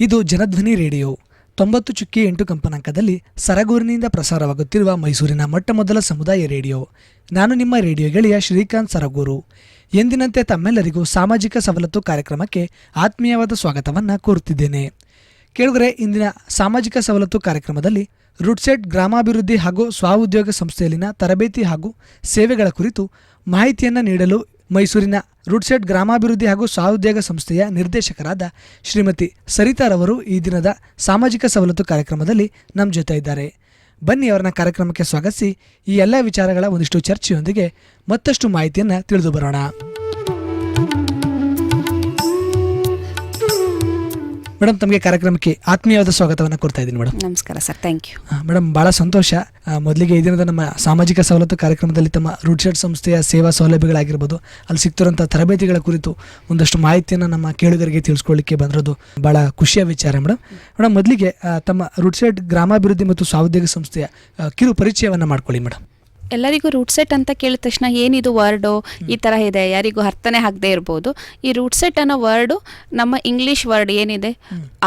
ಇದು ಜನಧ್ವನಿ ರೇಡಿಯೋ. ತೊಂಬತ್ತು ಚುಕ್ಕಿ ಎಂಟು ಕಂಪನಾಂಕದಲ್ಲಿ ಸರಗೂರಿನಿಂದ ಪ್ರಸಾರವಾಗುತ್ತಿರುವ ಮೈಸೂರಿನ ಮೊಟ್ಟ ಮೊದಲ ಸಮುದಾಯ ರೇಡಿಯೋ. ನಾನು ನಿಮ್ಮ ರೇಡಿಯೋ ಗೆಳೆಯ ಶ್ರೀಕಾಂತ್ ಸರಗೂರು. ಎಂದಿನಂತೆ ತಮ್ಮೆಲ್ಲರಿಗೂ ಸಾಮಾಜಿಕ ಸವಲತ್ತು ಕಾರ್ಯಕ್ರಮಕ್ಕೆ ಆತ್ಮೀಯವಾದ ಸ್ವಾಗತವನ್ನು ಕೋರುತ್ತಿದ್ದೇನೆ. ಕೇಳಿದರೆ ಇಂದಿನ ಸಾಮಾಜಿಕ ಸವಲತ್ತು ಕಾರ್ಯಕ್ರಮದಲ್ಲಿ ರುಡ್ಸೆಟ್ ಗ್ರಾಮಾಭಿವೃದ್ಧಿ ಹಾಗೂ ಸ್ವಉದ್ಯೋಗ ಸಂಸ್ಥೆಯಲ್ಲಿನ ತರಬೇತಿ ಹಾಗೂ ಸೇವೆಗಳ ಕುರಿತು ಮಾಹಿತಿಯನ್ನು ನೀಡಲು ಮೈಸೂರಿನ ರುಡ್ಸೆಟ್ ಗ್ರಾಮಾಭಿವೃದ್ಧಿ ಹಾಗೂ ಸ್ವಉದ್ಯೋಗ ಸಂಸ್ಥೆಯ ನಿರ್ದೇಶಕರಾದ ಶ್ರೀಮತಿ ಸರಿತಾರವರು ಈ ದಿನದ ಸಾಮಾಜಿಕ ಸವಲತ್ತು ಕಾರ್ಯಕ್ರಮದಲ್ಲಿ ನಮ್ಮ ಜೊತೆ ಇದ್ದಾರೆ. ಬನ್ನಿ ಅವರನ್ನ ಕಾರ್ಯಕ್ರಮಕ್ಕೆ ಸ್ವಾಗತಿಸಿ ಈ ಎಲ್ಲ ವಿಚಾರಗಳ ಒಂದಿಷ್ಟು ಚರ್ಚೆಯೊಂದಿಗೆ ಮತ್ತಷ್ಟು ಮಾಹಿತಿಯನ್ನು ತಿಳಿದು ಬರೋಣ. ಮೇಡಮ್ ತಮಗೆ ಕಾರ್ಯಕ್ರಮಕ್ಕೆ ಆತ್ಮೀಯವಾದ ಸ್ವಾಗತವನ್ನು ಕೊಡ್ತಾ ಇದ್ದೀನಿ ಮೇಡಮ್. ನಮಸ್ಕಾರ ಸರ್ ಥ್ಯಾಂಕ್ ಯು ಮೇಡಮ್ ಭಾಳ ಸಂತೋಷ. ಮೊದಲಿಗೆ ಈ ದಿನದ ನಮ್ಮ ಸಾಮಾಜಿಕ ಸವಲತ್ತು ಕಾರ್ಯಕ್ರಮದಲ್ಲಿ ತಮ್ಮ ರುಡ್ಶೆಡ್ ಸಂಸ್ಥೆಯ ಸೇವಾ ಸೌಲಭ್ಯಗಳಾಗಿರ್ಬೋದು ಅಲ್ಲಿ ಸಿಗ್ತಿರೋಂಥ ತರಬೇತಿಗಳ ಕುರಿತು ಒಂದಷ್ಟು ಮಾಹಿತಿಯನ್ನು ನಮ್ಮ ಕೇಳುಗರಿಗೆ ತಿಳಿಸ್ಕೊಳ್ಳಿಕ್ಕೆ ಬಂದಿರೋದು ಭಾಳ ಖುಷಿಯ ವಿಚಾರ ಮೇಡಮ್. ಮೇಡಮ್ ಮೊದಲಿಗೆ ತಮ್ಮ ರುಡ್ಶೆಡ್ ಗ್ರಾಮಾಭಿವೃದ್ಧಿ ಮತ್ತು ಸ್ವಾಉದ್ಯೋಗ ಸಂಸ್ಥೆಯ ಕಿರು ಪರಿಚಯವನ್ನು ಮಾಡ್ಕೊಳ್ಳಿ ಮೇಡಮ್. ಎಲ್ಲರಿಗೂ ರೂಟ್ ಸೆಟ್ ಅಂತ ಕೇಳಿದ ತಕ್ಷಣ ಏನಿದು ವರ್ಡು ಈ ಥರ ಇದೆ. ಯಾರಿಗೂ ಅರ್ಥನೇ ಆಗದೆ ಇರ್ಬೋದು. ಈ ರೂಟ್ ಸೆಟ್ ಅನ್ನೋ ವರ್ಡು ನಮ್ಮ ಇಂಗ್ಲೀಷ್ ವರ್ಡ್ ಏನಿದೆ?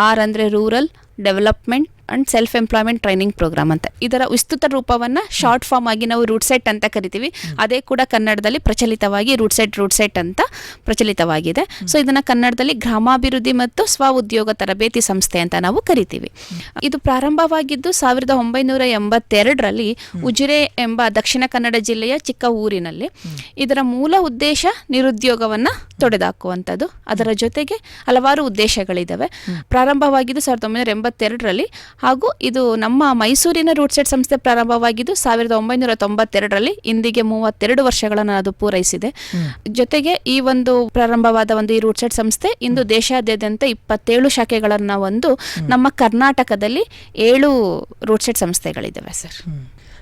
ಆರ್ ಅಂದರೆ rural development and self employment training programme ಅಂತ. ಇದರ ವಿಸ್ತೃತ ರೂಪವನ್ನು ಶಾರ್ಟ್ ಫಾರ್ಮ್ ಆಗಿ ನಾವು ರೂಟ್ ಸೆಟ್ ಅಂತ ಕರಿತೀವಿ. ಅದೇ ಕೂಡ ಕನ್ನಡದಲ್ಲಿ ಪ್ರಚಲಿತವಾಗಿ ರೂಟ್ ಸೆಟ್ ರೂಟ್ ಸೆಟ್ ಅಂತ ಪ್ರಚಲಿತವಾಗಿದೆ. ಸೊ ಇದನ್ನು ಕನ್ನಡದಲ್ಲಿ ಗ್ರಾಮಾಭಿವೃದ್ಧಿ ಮತ್ತು ಸ್ವ ಉದ್ಯೋಗ ತರಬೇತಿ ಸಂಸ್ಥೆ ಅಂತ ನಾವು ಕರಿತೀವಿ. ಇದು ಪ್ರಾರಂಭವಾಗಿದ್ದು ಸಾವಿರದ ಒಂಬೈನೂರ ಎಂಬತ್ತೆರಡರಲ್ಲಿ ಉಜಿರೆ ಎಂಬ ದಕ್ಷಿಣ ಕನ್ನಡ ಜಿಲ್ಲೆಯ ಚಿಕ್ಕ ಊರಿನಲ್ಲಿ. ಇದರ ಮೂಲ ಉದ್ದೇಶ ನಿರುದ್ಯೋಗವನ್ನು ತೊಡೆದಾಕುವಂಥದ್ದು. ಅದರ ಜೊತೆಗೆ ಹಲವಾರು ಉದ್ದೇಶಗಳಿದ್ದಾವೆ ಪ್ರಾರಂಭವಾಗಿದ್ದು ಸಾವಿರದ ಒಂಬೈನೂರ ಎಂಬತ್ತೆರಡರಲ್ಲಿ ಹಾಗೂ ಇದು ನಮ್ಮ ಮೈಸೂರಿನ ರೂಟ್ ಸೆಟ್ ಸಂಸ್ಥೆ ಪ್ರಾರಂಭವಾಗಿದ್ದು ಸಾವಿರದ ಒಂಬೈನೂರ ತೊಂಬತ್ತೆರಡರಲ್ಲಿ ಇಂದಿಗೆ ಮೂವತ್ತೆರಡು ವರ್ಷಗಳನ್ನು ಅದು ಪೂರೈಸಿದೆ. ಜೊತೆಗೆ ಈ ಒಂದು ಪ್ರಾರಂಭವಾದ ಒಂದು ಈ ರೂಟ್ ಸೆಟ್ ಸಂಸ್ಥೆ ಇಂದು ದೇಶಾದ್ಯಂತ ಇಪ್ಪತ್ತೇಳು ಶಾಖೆಗಳನ್ನು ಒಂದು ನಮ್ಮ ಕರ್ನಾಟಕದಲ್ಲಿ ಏಳು ರೂಟ್ ಸೆಟ್ ಸಂಸ್ಥೆಗಳಿದ್ದಾವೆ ಸರ್.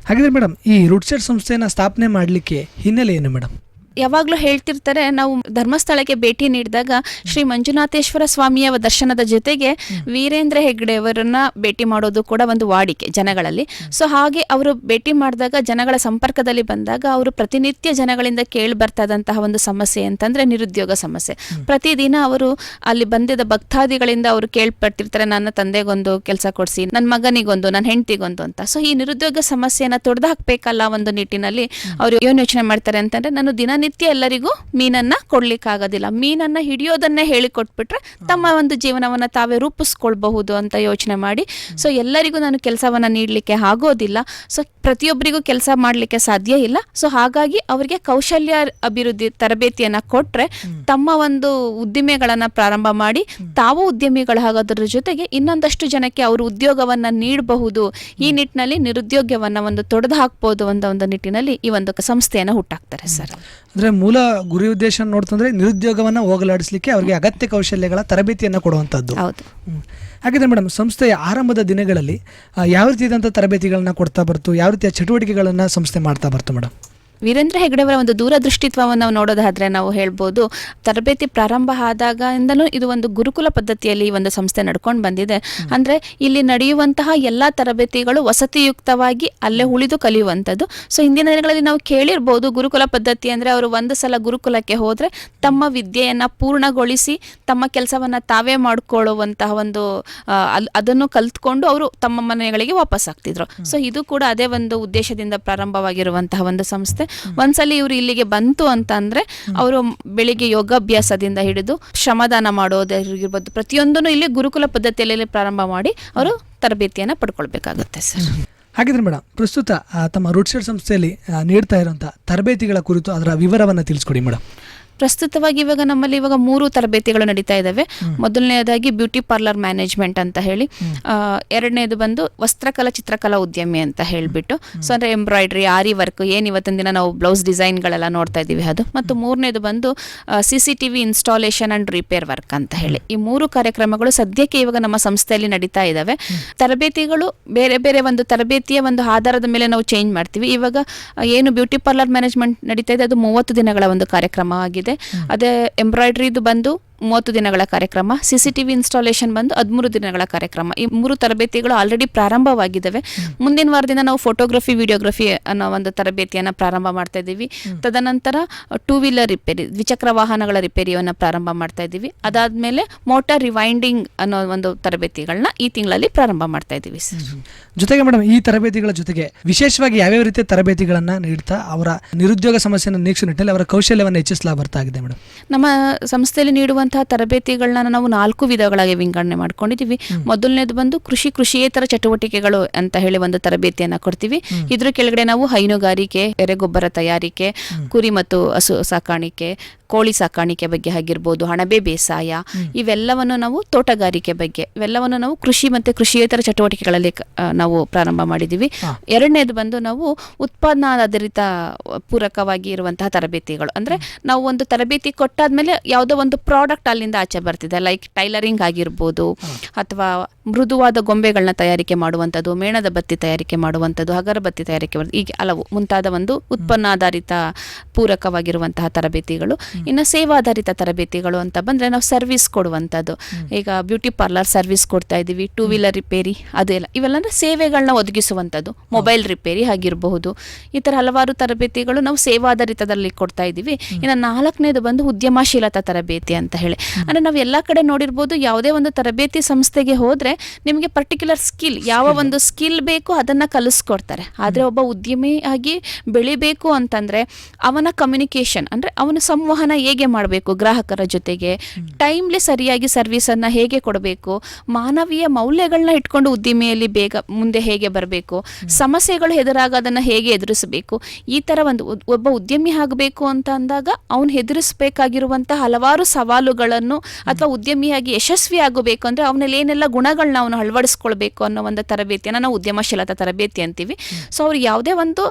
ಹಾಗಿದ್ರೆ ಮೇಡಮ್ ಈ ರೂಟ್ಸೆಟ್ ಸಂಸ್ಥೆಯನ್ನು ಸ್ಥಾಪನೆ ಮಾಡಲಿಕ್ಕೆ ಹಿನ್ನೆಲೆ ಏನು ಮೇಡಮ್? ಯಾವಾಗಲೂ ಹೇಳ್ತಿರ್ತಾರೆ ನಾವು ಧರ್ಮಸ್ಥಳಕ್ಕೆ ಭೇಟಿ ನೀಡಿದಾಗ ಶ್ರೀ ಮಂಜುನಾಥೇಶ್ವರ ಸ್ವಾಮಿಯ ದರ್ಶನದ ಜೊತೆಗೆ ವೀರೇಂದ್ರ ಹೆಗ್ಡೆಯವರನ್ನ ಭೇಟಿ ಮಾಡೋದು ಕೂಡ ಒಂದು ವಾಡಿಕೆ ಜನಗಳಲ್ಲಿ. ಸೊ ಹಾಗೆ ಅವರು ಭೇಟಿ ಮಾಡಿದಾಗ ಜನಗಳ ಸಂಪರ್ಕದಲ್ಲಿ ಬಂದಾಗ ಅವರು ಪ್ರತಿನಿತ್ಯ ಜನಗಳಿಂದ ಕೇಳಿ ಬರ್ತಾದಂತಹ ಒಂದು ಸಮಸ್ಯೆ ಅಂತಂದ್ರೆ ನಿರುದ್ಯೋಗ ಸಮಸ್ಯೆ. ಪ್ರತಿದಿನ ಅವರು ಅಲ್ಲಿ ಬಂದಿದ್ದ ಭಕ್ತಾದಿಗಳಿಂದ ಅವರು ಕೇಳ್ಪಡ್ತಿರ್ತಾರೆ ನನ್ನ ತಂದೆಗೊಂದು ಕೆಲಸ ಕೊಡಿಸಿ ನನ್ನ ಮಗನಿಗೊಂದು ನನ್ನ ಹೆಂಡತಿಗೊಂದು ಅಂತ. ಸೊ ಈ ನಿರುದ್ಯೋಗ ಸಮಸ್ಯೆಯನ್ನು ತೊಡೆದು ಹಾಕಬೇಕಲ್ಲ ಒಂದು ನಿಟ್ಟಿನಲ್ಲಿ ಅವರು ಏನು ಯೋಚನೆ ಮಾಡ್ತಾರೆ ಅಂತಂದ್ರೆ ನಾನು ದಿನನಿತ್ಯ ಎಲ್ಲರಿಗೂ ಮೀನನ್ನ ಕೊಡ್ಲಿಕ್ಕಾಗೋದಿಲ್ಲ. ಮೀನನ್ನ ಹಿಡಿಯೋದನ್ನೇ ಹೇಳಿಕೊಟ್ಬಿಟ್ರೆ ತಮ್ಮ ಒಂದು ಜೀವನವನ್ನ ತಾವೇ ರೂಪಿಸ್ಕೊಳ್ಬಹುದು ಅಂತ ಯೋಚನೆ ಮಾಡಿ. ಸೊ ಎಲ್ಲರಿಗೂ ನಾನು ಕೆಲಸವನ್ನ ನೀಡಲಿಕ್ಕೆ ಆಗೋದಿಲ್ಲ. ಸೊ ಪ್ರತಿಯೊಬ್ಬರಿಗೂ ಕೆಲಸ ಮಾಡಲಿಕ್ಕೆ ಸಾಧ್ಯ ಇಲ್ಲ. ಸೊ ಹಾಗಾಗಿ ಅವರಿಗೆ ಕೌಶಲ್ಯ ಅಭಿವೃದ್ಧಿ ತರಬೇತಿಯನ್ನ ಕೊಟ್ಟರೆ ತಮ್ಮ ಒಂದು ಉದ್ದಿಮೆಗಳನ್ನು ಪ್ರಾರಂಭ ಮಾಡಿ ತಾವು ಉದ್ಯಮಿಗಳಾಗೋದ್ರ ಜೊತೆಗೆ ಇನ್ನೊಂದಷ್ಟು ಜನಕ್ಕೆ ಅವರು ಉದ್ಯೋಗವನ್ನ ನೀಡಬಹುದು. ಈ ನಿಟ್ಟಿನಲ್ಲಿ ನಿರುದ್ಯೋಗವನ್ನು ಒಂದು ತೊಡೆದು ಹಾಕ್ಬೋದು ಅಂತ ಒಂದು ನಿಟ್ಟಿನಲ್ಲಿ ಈ ಒಂದು ಸಂಸ್ಥೆಯನ್ನ ಹುಟ್ಟಾಕ್ತಾರೆ ಸರ್. ಅಂದರೆ ಮೂಲ ಗುರಿ ಉದ್ದೇಶ ನೋಡ್ತಂದ್ರೆ ನಿರುದ್ಯೋಗವನ್ನು ಹೋಗಲಾಡಿಸಲಿಕ್ಕೆ ಅವರಿಗೆ ಅಗತ್ಯ ಕೌಶಲ್ಯಗಳ ತರಬೇತಿಯನ್ನು ಕೊಡುವಂಥದ್ದು ಹಾಗಿದ್ರೆ ಮೇಡಮ್ ಸಂಸ್ಥೆಯ ಆರಂಭದ ದಿನಗಳಲ್ಲಿ ಯಾವ ರೀತಿಯಾದಂಥ ತರಬೇತಿಗಳನ್ನ ಕೊಡ್ತಾ ಬರ್ತು ಯಾವ ರೀತಿಯ ಚಟುವಟಿಕೆಗಳನ್ನು ಸಂಸ್ಥೆ ಮಾಡ್ತಾ ಬರ್ತು ಮೇಡಮ್ ವೀರೇಂದ್ರ ಹೆಗ್ಡೆಯವರ ಒಂದು ದೂರದೃಷ್ಟಿತ್ವವನ್ನು ನಾವು ನೋಡೋದಾದ್ರೆ ನಾವು ಹೇಳ್ಬೋದು ತರಬೇತಿ ಪ್ರಾರಂಭ ಆದಾಗಿಂದಲೂ ಇದು ಒಂದು ಗುರುಕುಲ ಪದ್ಧತಿಯಲ್ಲಿ ಈ ಒಂದು ಸಂಸ್ಥೆ ನಡ್ಕೊಂಡು ಬಂದಿದೆ. ಅಂದ್ರೆ ಇಲ್ಲಿ ನಡೆಯುವಂತಹ ಎಲ್ಲ ತರಬೇತಿಗಳು ವಸತಿಯುಕ್ತವಾಗಿ ಅಲ್ಲೇ ಉಳಿದು ಕಲಿಯುವಂಥದ್ದು. ಸೊ ಹಿಂದಿನ ದಿನಗಳಲ್ಲಿ ನಾವು ಕೇಳಿರ್ಬೋದು ಗುರುಕುಲ ಪದ್ಧತಿ ಅಂದ್ರೆ ಅವರು ಒಂದು ಸಲ ಗುರುಕುಲಕ್ಕೆ ಹೋದ್ರೆ ತಮ್ಮ ವಿದ್ಯೆಯನ್ನ ಪೂರ್ಣಗೊಳಿಸಿ ತಮ್ಮ ಕೆಲಸವನ್ನ ತಾವೇ ಮಾಡಿಕೊಳ್ಳುವಂತಹ ಒಂದು ಅದನ್ನು ಕಲ್ತ್ಕೊಂಡು ಅವರು ತಮ್ಮ ಮನೆಗಳಿಗೆ ವಾಪಸ್ ಆಗ್ತಿದ್ರು ಸೊ ಇದು ಕೂಡ ಅದೇ ಒಂದು ಉದ್ದೇಶದಿಂದ ಪ್ರಾರಂಭವಾಗಿರುವಂತಹ ಒಂದು ಸಂಸ್ಥೆ. ಒಂದ್ಸಲಿ ಇವರು ಇಲ್ಲಿಗೆ ಬಂತು ಅಂತ ಅಂದ್ರೆ ಅವರು ಬೆಳಿಗ್ಗೆ ಯೋಗಾಭ್ಯಾಸದಿಂದ ಹಿಡಿದು ಶ್ರಮದಾನ ಮಾಡೋದಿರ್ಬೋದು ಪ್ರತಿಯೊಂದನ್ನು ಇಲ್ಲಿ ಗುರುಕುಲ ಪದ್ಧತಿಯಲ್ಲಿ ಪ್ರಾರಂಭ ಮಾಡಿ ಅವರು ತರಬೇತಿಯನ್ನ ಪಡ್ಕೊಳ್ಬೇಕಾಗುತ್ತೆ ಸರ್. ಹಾಗಿದ್ರೆ ಮೇಡಮ್ ಪ್ರಸ್ತುತ ತಮ್ಮ ರೂಟ್ಸೆಡ್ ಸಂಸ್ಥೆಯಲ್ಲಿ ನೀಡ್ತಾ ಇರುವಂತಹ ತರಬೇತಿಗಳ ಕುರಿತು ಅದರ ವಿವರವನ್ನು ತಿಳಿಸ್ಕೊಡಿ ಮೇಡಮ್ ಪ್ರಸ್ತುತವಾಗಿ ಇವಾಗ ನಮ್ಮಲ್ಲಿ ಇವಾಗ ಮೂರು ತರಬೇತಿಗಳು ನಡೀತಾ ಇದ್ದಾವೆ ಮೊದಲನೆಯದಾಗಿ ಬ್ಯೂಟಿ ಪಾರ್ಲರ್ ಮ್ಯಾನೇಜ್ಮೆಂಟ್ ಅಂತ ಹೇಳಿ ಎರಡನೇದು ಬಂದು ವಸ್ತ್ರಕಲಾ ಚಿತ್ರಕಲಾ ಉದ್ಯಮಿ ಅಂತ ಹೇಳಿಬಿಟ್ಟು ಸೊ ಅಂದರೆ ಎಂಬ್ರಾಯ್ಡ್ರಿ ಆರಿ ವರ್ಕ್ ಏನು ಇವತ್ತಿನ ದಿನ ನಾವು ಬ್ಲೌಸ್ ಡಿಸೈನ್ಗಳೆಲ್ಲ ನೋಡ್ತಾ ಇದ್ದೀವಿ ಅದು. ಮತ್ತು ಮೂರನೇದು ಬಂದು C C T V installation and repair work ಅಂತ ಹೇಳಿ. ಈ ಮೂರು ಕಾರ್ಯಕ್ರಮಗಳು ಸದ್ಯಕ್ಕೆ ಇವಾಗ ನಮ್ಮ ಸಂಸ್ಥೆಯಲ್ಲಿ ನಡೀತಾ ಇದ್ದಾವೆ ತರಬೇತಿಗಳು ಬೇರೆ ಬೇರೆ ಒಂದು ತರಬೇತಿಯ ಒಂದು ಆಧಾರದ ಮೇಲೆ ನಾವು ಚೇಂಜ್ ಮಾಡ್ತೀವಿ. ಇವಾಗ ಏನು ಬ್ಯೂಟಿ ಪಾರ್ಲರ್ ಮ್ಯಾನೇಜ್ಮೆಂಟ್ ನಡೀತಾ ಇದೆ ಅದು ಮೂವತ್ತು ದಿನಗಳ ಒಂದು ಕಾರ್ಯಕ್ರಮ ಆಗಿದೆ. ಅದೇ ಎಂಬ್ರಾಯ್ಡ್ರಿದು ಬಂದು ಮೂವತ್ತು ದಿನಗಳ ಕಾರ್ಯಕ್ರಮ C C T V installation ಬಂದು ಹದಿಮೂರು ದಿನಗಳ ಕಾರ್ಯಕ್ರಮ. ಈ ಮೂರು ತರಬೇತಿಗಳು ಆಲ್ರೆಡಿ ಪ್ರಾರಂಭವಾಗಿದ್ದಾವೆ. ಮುಂದಿನ ವಾರದಿಂದ ನಾವು ಫೋಟೋಗ್ರಫಿ ವಿಡಿಯೋಗ್ರಫಿ ಅನ್ನೋ ಒಂದು ತರಬೇತಿಯನ್ನು ಪ್ರಾರಂಭ ಮಾಡ್ತಾ ಇದ್ದೀವಿ. ತದನಂತರ ಟೂ ವೀಲರ್ ರಿಪೇರಿ ದ್ವಿಚಕ್ರ ವಾಹನಗಳ ರಿಪೇರಿಯನ್ನು ಪ್ರಾರಂಭ ಮಾಡ್ತಾ ಇದ್ದೀವಿ. ಅದಾದಮೇಲೆ ಮೋಟಾರ್ ರಿವೈಂಡಿಂಗ್ ಅನ್ನೋ ಒಂದು ತರಬೇತಿಗಳನ್ನ ಈ ತಿಂಗಳಲ್ಲಿ ಪ್ರಾರಂಭ ಮಾಡ್ತಾ ಇದ್ದೀವಿ ಸರ್. ಜೊತೆಗೆ ಮೇಡಮ್ ಈ ತರಬೇತಿಗಳ ಜೊತೆಗೆ ವಿಶೇಷವಾಗಿ ಯಾವ್ಯಾವ ರೀತಿಯ ತರಬೇತಿಗಳನ್ನ ನೀಡ್ತಾ ಅವರ ನಿರುದ್ಯೋಗ ಸಮಸ್ಯೆಯನ್ನು ನಿಟ್ಟಿನಲ್ಲಿ ಅವರ ಕೌಶಲ್ಯವನ್ನು ಹೆಚ್ಚಿಸಲು ಬರ್ತಾ ಇದೆ ಮೇಡಮ್? ನಮ್ಮ ಸಂಸ್ಥೆಯಲ್ಲಿ ನೀಡುವಂತಹ ತರಬೇತಿಗಳನ್ನ ನಾವು ನಾಲ್ಕು ವಿಧಗಳಾಗಿ ವಿಂಗಡಣೆ ಮಾಡ್ಕೊಂಡಿದ್ದೀವಿ ಮೊದಲನೇದು ಬಂದು ಕೃಷಿ ಕೃಷಿಯೇತರ ಚಟುವಟಿಕೆಗಳು ಅಂತ ಹೇಳಿ ಒಂದು ತರಬೇತಿಯನ್ನ ಕೊಡ್ತೀವಿ. ಇದ್ರ ಕೆಳಗಡೆ ನಾವು ಹೈನುಗಾರಿಕೆ ಎರೆಗೊಬ್ಬರ ತಯಾರಿಕೆ ಕುರಿ ಮತ್ತು ಹಸು ಸಾಕಾಣಿಕೆ ಕೋಳಿ ಸಾಕಾಣಿಕೆ ಬಗ್ಗೆ ಆಗಿರ್ಬೋದು ಅಣಬೆ ಬೇಸಾಯ ಇವೆಲ್ಲವನ್ನು ನಾವು ತೋಟಗಾರಿಕೆ ಬಗ್ಗೆ ಇವೆಲ್ಲವನ್ನು ನಾವು ಕೃಷಿ ಮತ್ತು ಕೃಷಿಯೇತರ ಚಟುವಟಿಕೆಗಳಲ್ಲಿ ನಾವು ಪ್ರಾರಂಭ ಮಾಡಿದ್ದೀವಿ ಎರಡನೇದು ಬಂದು ನಾವು ಉತ್ಪಾದನಾ ಆಧಾರಿತ ಪೂರಕವಾಗಿ ಇರುವಂತಹ ತರಬೇತಿಗಳು. ಅಂದ್ರೆ ನಾವು ಒಂದು ತರಬೇತಿ ಕೊಟ್ಟಾದ್ಮೇಲೆ ಯಾವುದೋ ಒಂದು ಪ್ರಾಡಕ್ಟ್ ಅಲ್ಲಿಂದ ಆಚೆ ಬರ್ತಿದೆ. ಲೈಕ್ ಟೈಲರಿಂಗ್ ಆಗಿರ್ಬೋದು ಅಥವಾ ಮೃದುವಾದ ಗೊಂಬೆಗಳನ್ನ ತಯಾರಿಕೆ ಮಾಡುವಂಥದ್ದು ಮೇಣದ ಬತ್ತಿ ತಯಾರಿಕೆ ಮಾಡುವಂಥದ್ದು ಅಗರಬತ್ತಿ ತಯಾರಿಕೆ ಈಗ ಹೀಗೆ ಹಲವು ಮುಂತಾದ ಒಂದು ಉತ್ಪನ್ನಾಧಾರಿತ ಪೂರಕವಾಗಿರುವಂತಹ ತರಬೇತಿಗಳು. ಇನ್ನು ಸೇವಾಧಾರಿತ ತರಬೇತಿಗಳು ಅಂತ ಬಂದರೆ ನಾವು ಸರ್ವಿಸ್ ಕೊಡುವಂಥದ್ದು. ಈಗ ಬ್ಯೂಟಿ ಪಾರ್ಲರ್ ಸರ್ವಿಸ್ ಕೊಡ್ತಾ ಇದ್ದೀವಿ ಟೂ ವೀಲರ್ ರಿಪೇರಿ ಅದೆಲ್ಲ ಇವೆಲ್ಲ ಅಂದ್ರೆ ಸೇವೆಗಳನ್ನ ಒದಗಿಸುವಂಥದ್ದು. ಮೊಬೈಲ್ ರಿಪೇರಿ ಆಗಿರಬಹುದು. ಈ ಥರ ಹಲವಾರು ತರಬೇತಿಗಳು ನಾವು ಸೇವಾಧಾರಿತದಲ್ಲಿ ಕೊಡ್ತಾ ಇದ್ದೀವಿ. ಇನ್ನು ನಾಲ್ಕನೇದು ಬಂದು ಉದ್ಯಮಶೀಲತಾ ತರಬೇತಿ ಅಂತ ಹೇಳಿ ಅಂದ್ರೆ ನಾವು ಎಲ್ಲ ಕಡೆ ನೋಡಿರ್ಬೋದು ಯಾವುದೇ ಒಂದು ತರಬೇತಿ ಸಂಸ್ಥೆಗೆ ಹೋದ್ರೆ ನಿಮಗೆ ಪರ್ಟಿಕ್ಯುಲರ್ ಸ್ಕಿಲ್ ಯಾವ ಒಂದು ಸ್ಕಿಲ್ ಬೇಕು ಅದನ್ನ ಕಲಿಸ್ಕೊಡ್ತಾರೆ. ಆದ್ರೆ ಒಬ್ಬ ಉದ್ಯಮಿಯಾಗಿ ಬೆಳಿಬೇಕು ಅಂತಂದ್ರೆ ಅವನ ಕಮ್ಯುನಿಕೇಶನ್ ಅಂದ್ರೆ ಅವನ ಸಂವಹನ ಹೇಗೆ ಮಾಡಬೇಕು ಗ್ರಾಹಕರ ಜೊತೆಗೆ ಟೈಮ್ಲಿ ಸರಿಯಾಗಿ ಸರ್ವಿಸ್ ಅನ್ನ ಹೇಗೆ ಕೊಡಬೇಕು ಮಾನವೀಯ ಮೌಲ್ಯಗಳನ್ನ ಇಟ್ಕೊಂಡು ಉದ್ದಿಮೆಯಲ್ಲಿ ಬೇಗ ಮುಂದೆ ಹೇಗೆ ಬರಬೇಕು ಸಮಸ್ಯೆಗಳು ಎದುರಾಗ ಅದನ್ನ ಹೇಗೆ ಎದುರಿಸಬೇಕು ಈ ತರ ಒಂದು ಒಬ್ಬ ಉದ್ಯಮಿ ಆಗಬೇಕು ಅಂತ ಅಂದಾಗ ಅವನು ಎದುರಿಸಬೇಕಾಗಿರುವಂತಹ ಹಲವಾರು ಸವಾಲುಗಳನ್ನು ಅಥವಾ ಉದ್ಯಮಿಯಾಗಿ ಯಶಸ್ವಿ ಆಗಬೇಕು ಅಂದ್ರೆ ಅವನಲ್ಲಿ ಏನೆಲ್ಲ ಗುಣಗಳನ್ನ ಅವನು ಅಳವಡಿಸ್ಕೊಳ್ಬೇಕು ಅನ್ನೋ ಒಂದು ತರಬೇತಿಯನ್ನು ನಾವು ಉದ್ಯಮಶೀಲತಾ ತರಬೇತಿ ಅಂತೀವಿ. ಸೊ ಅವ್ರು ಯಾವುದೇ ಒಂದು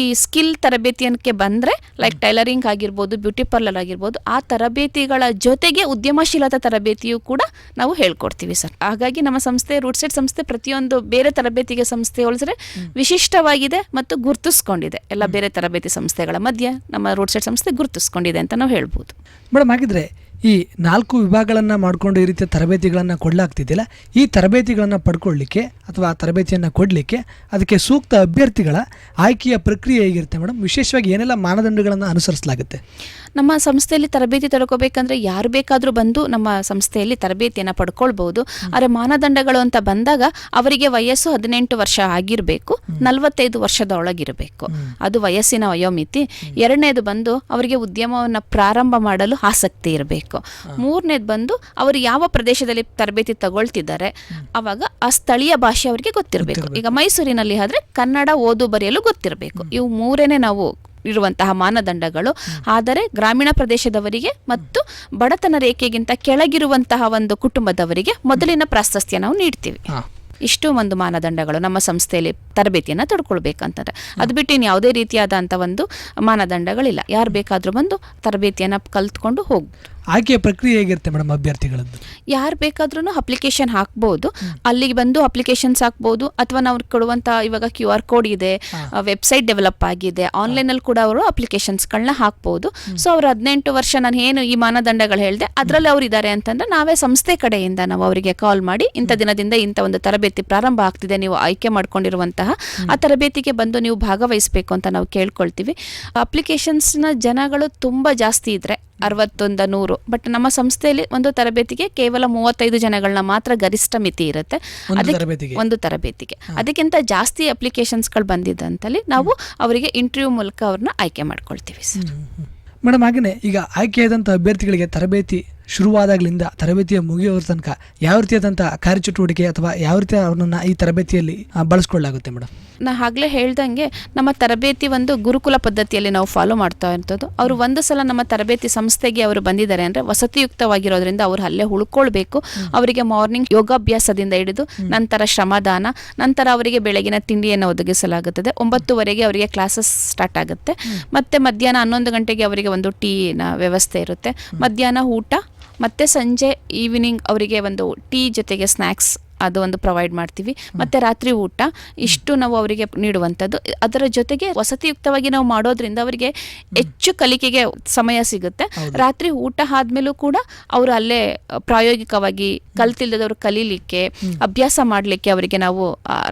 ಈ ಸ್ಕಿಲ್ ತರಬೇತಿಯಕ್ಕೆ ಬಂದ್ರೆ ಲೈಕ್ ಟೈಲರಿಂಗ್ ಆಗಿರ್ಬೋದು ಬ್ಯೂಟಿ ಪಾರ್ಲರ್ ಆಗಿರ್ಬೋದು, ಆ ತರಬೇತಿಗಳ ಜೊತೆಗೆ ಉದ್ಯಮಶೀಲತಾ ತರಬೇತಿಯು ಕೂಡ ನಾವು ಹೇಳ್ಕೊಡ್ತೀವಿ ಸರ್. ಹಾಗಾಗಿ ನಮ್ಮ ಸಂಸ್ಥೆ ರೂಟ್ಸೆಟ್ ಸಂಸ್ಥೆ ಪ್ರತಿಯೊಂದು ಬೇರೆ ತರಬೇತಿಗೆ ಸಂಸ್ಥೆ ಹೋಲಿಸಿದ್ರೆ ವಿಶಿಷ್ಟವಾಗಿದೆ ಮತ್ತು ಗುರುತಿಸ್ಕೊಂಡಿದೆ. ಎಲ್ಲ ಬೇರೆ ತರಬೇತಿ ಸಂಸ್ಥೆಗಳ ಮಧ್ಯೆ ನಮ್ಮ ರೂಟ್ಸೆಟ್ ಸಂಸ್ಥೆ ಗುರುತಿಸ್ಕೊಂಡಿದೆ ಅಂತ ನಾವು ಹೇಳ್ಬೋದು. ಮೇಡಮ್, ಹಾಗಿದ್ರೆ ಈ ನಾಲ್ಕು ವಿಭಾಗಗಳನ್ನು ಮಾಡಿಕೊಂಡು ಈ ರೀತಿಯ ತರಬೇತಿಗಳನ್ನು ಕೊಡಲಾಗ್ತಿದ್ದಿಲ್ಲ. ಈ ತರಬೇತಿಗಳನ್ನು ಪಡ್ಕೊಳ್ಳಿಕ್ಕೆ ಅಥವಾ ಆ ತರಬೇತಿಯನ್ನು ಕೊಡಲಿಕ್ಕೆ ಅದಕ್ಕೆ ಸೂಕ್ತ ಅಭ್ಯರ್ಥಿಗಳ ಆಯ್ಕೆಯ ಪ್ರಕ್ರಿಯೆ ಹೇಗಿರುತ್ತೆ ಮೇಡಮ್? ವಿಶೇಷವಾಗಿ ಏನೆಲ್ಲ ಮಾನದಂಡಗಳನ್ನು ಅನುಸರಿಸಲಾಗುತ್ತೆ? ನಮ್ಮ ಸಂಸ್ಥೆಯಲ್ಲಿ ತರಬೇತಿ ತಡ್ಕೋಬೇಕಂದ್ರೆ ಯಾರು ಬೇಕಾದರೂ ಬಂದು ನಮ್ಮ ಸಂಸ್ಥೆಯಲ್ಲಿ ತರಬೇತಿಯನ್ನು ಪಡ್ಕೊಳ್ಬಹುದು ಆದರೆ ಮಾನದಂಡಗಳು ಅಂತ ಬಂದಾಗ ಅವರಿಗೆ ವಯಸ್ಸು ಹದಿನೆಂಟು ವರ್ಷ ಆಗಿರಬೇಕು ನಲವತ್ತೈದು ವರ್ಷದ ಒಳಗಿರಬೇಕು ಅದು ವಯಸ್ಸಿನ ವಯೋಮಿತಿ. ಎರಡನೇದು ಬಂದು ಅವರಿಗೆ ಉದ್ಯಮವನ್ನು ಪ್ರಾರಂಭ ಮಾಡಲು ಆಸಕ್ತಿ ಇರಬೇಕು. ಮೂರನೇದು ಬಂದು ಅವರು ಯಾವ ಪ್ರದೇಶದಲ್ಲಿ ತರಬೇತಿ ತಗೊಳ್ತಿದ್ದಾರೆ ಅವಾಗ ಆ ಸ್ಥಳೀಯ ಭಾಷೆ ಅವರಿಗೆ ಗೊತ್ತಿರಬೇಕು. ಈಗ ಮೈಸೂರಿನಲ್ಲಿ ಆದ್ರೆ ಕನ್ನಡ ಓದು ಬರೆಯಲು ಗೊತ್ತಿರಬೇಕು. ಇವು ಮೂರೇನೆ ನಾವು ಇರುವಂತಹ ಮಾನದಂಡಗಳು. ಆದರೆ ಗ್ರಾಮೀಣ ಪ್ರದೇಶದವರಿಗೆ ಮತ್ತು ಬಡತನ ರೇಖೆಗಿಂತ ಕೆಳಗಿರುವಂತಹ ಒಂದು ಕುಟುಂಬದವರಿಗೆ ಮೊದಲಿನ ಪ್ರಾಶಸ್ತ್ಯ ನಾವು ನೀಡ್ತೀವಿ. ಇಷ್ಟು ಒಂದು ಮಾನದಂಡಗಳು ನಮ್ಮ ಸಂಸ್ಥೆಯಲ್ಲಿ ತರಬೇತಿಯನ್ನು ತಡ್ಕೊಳ್ಬೇಕಂತಾರೆ ಅದು ಬಿಟ್ಟು ಇನ್ನು ಯಾವುದೇ ರೀತಿಯಾದಂಥ ಒಂದು ಮಾನದಂಡಗಳಿಲ್ಲ. ಯಾರು ಬೇಕಾದರೂ ಬಂದು ತರಬೇತಿಯನ್ನು ಕಲ್ತ್ಕೊಂಡು ಹೋಗ್ಬೋದು. ಆಯ್ಕೆಯ ಪ್ರಕ್ರಿಯೆ ಹೇಗಿರುತ್ತೆ ಮೇಡಮ್ ಅಭ್ಯರ್ಥಿಗಳದ್ದು? ಯಾರು ಬೇಕಾದ್ರೂ ಅಪ್ಲಿಕೇಶನ್ ಹಾಕ್ಬೋದು. ಅಲ್ಲಿಗೆ ಬಂದು ಅಪ್ಲಿಕೇಶನ್ಸ್ ಹಾಕ್ಬೋದು. ಅಥವಾ ನಾವು ಕೊಡುವಂಥ ಇವಾಗ ಕ್ಯೂ ಆರ್ ಕೋಡ್ ಇದೆ ವೆಬ್ಸೈಟ್ ಡೆವಲಪ್ ಆಗಿದೆ. ಆನ್ಲೈನಲ್ಲಿ ಕೂಡ ಅವರು ಅಪ್ಲಿಕೇಶನ್ಸ್ಗಳನ್ನ ಹಾಕ್ಬೋದು. ಸೊ ಅವ್ರು ಹದಿನೆಂಟು ವರ್ಷ ನಾನು ಏನು ಈ ಮಾನದಂಡಗಳು ಹೇಳಿದೆ ಅದರಲ್ಲಿ ಅವ್ರು ಇದ್ದಾರೆ ಅಂತಂದ್ರೆ ನಾವೇ ಸಂಸ್ಥೆ ಕಡೆಯಿಂದ ನಾವು ಅವರಿಗೆ ಕಾಲ್ ಮಾಡಿ ಇಂಥ ದಿನದಿಂದ ಇಂಥ ಒಂದು ತರಬೇತಿ ಪ್ರಾರಂಭ ಆಗ್ತಿದೆ ನೀವು ಆಯ್ಕೆ ಮಾಡ್ಕೊಂಡಿರುವಂತಹ ಆ ತರಬೇತಿಗೆ ಬಂದು ನೀವು ಭಾಗವಹಿಸಬೇಕು ಅಂತ ನಾವು ಕೇಳ್ಕೊಳ್ತೀವಿ. ಅಪ್ಲಿಕೇಶನ್ಸ್ನ ಜನಗಳು ತುಂಬ ಜಾಸ್ತಿ ಇದ್ರೆ ಅರವತ್ತೊಂದ ನೂರು ಬಟ್ ನಮ್ಮ ಸಂಸ್ಥೆಯಲ್ಲಿ ಒಂದು ತರಬೇತಿಗೆ ಕೇವಲ ಮೂವತ್ತೈದು ಜನಗಳನ್ನ ಮಾತ್ರ ಗರಿಷ್ಠ ಮಿತಿ ಇರುತ್ತೆ. ಒಂದು ಅದಕ್ಕೆ- ತರಬೇತಿಗೆ? ಒಂದು ತರಬೇತಿಗೆ. ಅದಕ್ಕಿಂತ ಜಾಸ್ತಿ ಅಪ್ಲಿಕೇಶನ್ಸ್ಗಳು ಬಂದಿದ್ದಂತಲ್ಲಿ ನಾವು ಅವರಿಗೆ ಇಂಟರ್ವ್ಯೂ ಮೂಲಕ ಅವ್ರನ್ನ ಆಯ್ಕೆ ಮಾಡ್ಕೊಳ್ತೀವಿ ಸರ್. ಮೇಡಮ್ ಹಾಗೆಯೇ ಈಗ ಆಯ್ಕೆಯಾದಂಥ ಅಭ್ಯರ್ಥಿಗಳಿಗೆ ತರಬೇತಿ ಶುರುವಾದಾಗಲಿಂದ ತರಬೇತಿಯ ಮುಗಿಯೋರ ತನಕ ಯಾವ ರೀತಿಯಾದಂಥ ಕಾರ್ಯಚಟುವಟಿಕೆ ಅಥವಾ ಯಾವ ರೀತಿ ಅವ್ರನ್ನ ಈ ತರಬೇತಿಯಲ್ಲಿ ಬಳಸ್ಕೊಳ್ಳಾಗುತ್ತೆ ಮೇಡಮ್? ನಾ ಆಗಲೇ ಹೇಳ್ದಂಗೆ ನಮ್ಮ ತರಬೇತಿ ಒಂದು ಗುರುಕುಲ ಪದ್ಧತಿಯಲ್ಲಿ ನಾವು ಫಾಲೋ ಮಾಡ್ತಾ ಇರ್ತದ್ದು. ಅವರು ಒಂದು ಸಲ ನಮ್ಮ ತರಬೇತಿ ಸಂಸ್ಥೆಗೆ ಅವರು ಬಂದಿದ್ದಾರೆ ಅಂದರೆ ವಸತಿಯುಕ್ತವಾಗಿರೋದ್ರಿಂದ ಅವರು ಅಲ್ಲೇ ಉಳ್ಕೊಳ್ಬೇಕು. ಅವರಿಗೆ ಮಾರ್ನಿಂಗ್ ಯೋಗಾಭ್ಯಾಸದಿಂದ ಹಿಡಿದು ನಂತರ ಶ್ರಮದಾನ ನಂತರ ಅವರಿಗೆ ಬೆಳಗಿನ ತಿಂಡಿಯನ್ನು ಒದಗಿಸಲಾಗುತ್ತದೆ. ಒಂಬತ್ತುವರೆಗೆ ಅವರಿಗೆ ಕ್ಲಾಸಸ್ ಸ್ಟಾರ್ಟ್ ಆಗುತ್ತೆ. ಮತ್ತೆ ಮಧ್ಯಾಹ್ನ ಹನ್ನೊಂದು ಗಂಟೆಗೆ ಅವರಿಗೆ ಒಂದು ಟೀನ ವ್ಯವಸ್ಥೆ ಇರುತ್ತೆ. ಮಧ್ಯಾಹ್ನ ಊಟ ಮತ್ತೆ ಸಂಜೆ ಈವ್ನಿಂಗ್ ಅವರಿಗೆ ಒಂದು ಟೀ ಜೊತೆಗೆ ಸ್ನ್ಯಾಕ್ಸ್ ಅದು ಒಂದು ಪ್ರೊವೈಡ್ ಮಾಡ್ತೀವಿ. ಮತ್ತೆ ರಾತ್ರಿ ಊಟ ಇಷ್ಟು ನಾವು ಅವರಿಗೆ ನೀಡುವಂಥದ್ದು. ಅದರ ಜೊತೆಗೆ ವಸತಿಯುಕ್ತವಾಗಿ ನಾವು ಮಾಡೋದ್ರಿಂದ ಅವರಿಗೆ ಹೆಚ್ಚು ಕಲಿಕೆಗೆ ಸಮಯ ಸಿಗುತ್ತೆ. ರಾತ್ರಿ ಊಟ ಆದ್ಮೇಲೂ ಕೂಡ ಅವರು ಅಲ್ಲೇ ಪ್ರಾಯೋಗಿಕವಾಗಿ ಕಲ್ತಿಲ್ಲದವರು ಕಲೀಲಿಕ್ಕೆ ಅಭ್ಯಾಸ ಮಾಡಲಿಕ್ಕೆ ಅವರಿಗೆ ನಾವು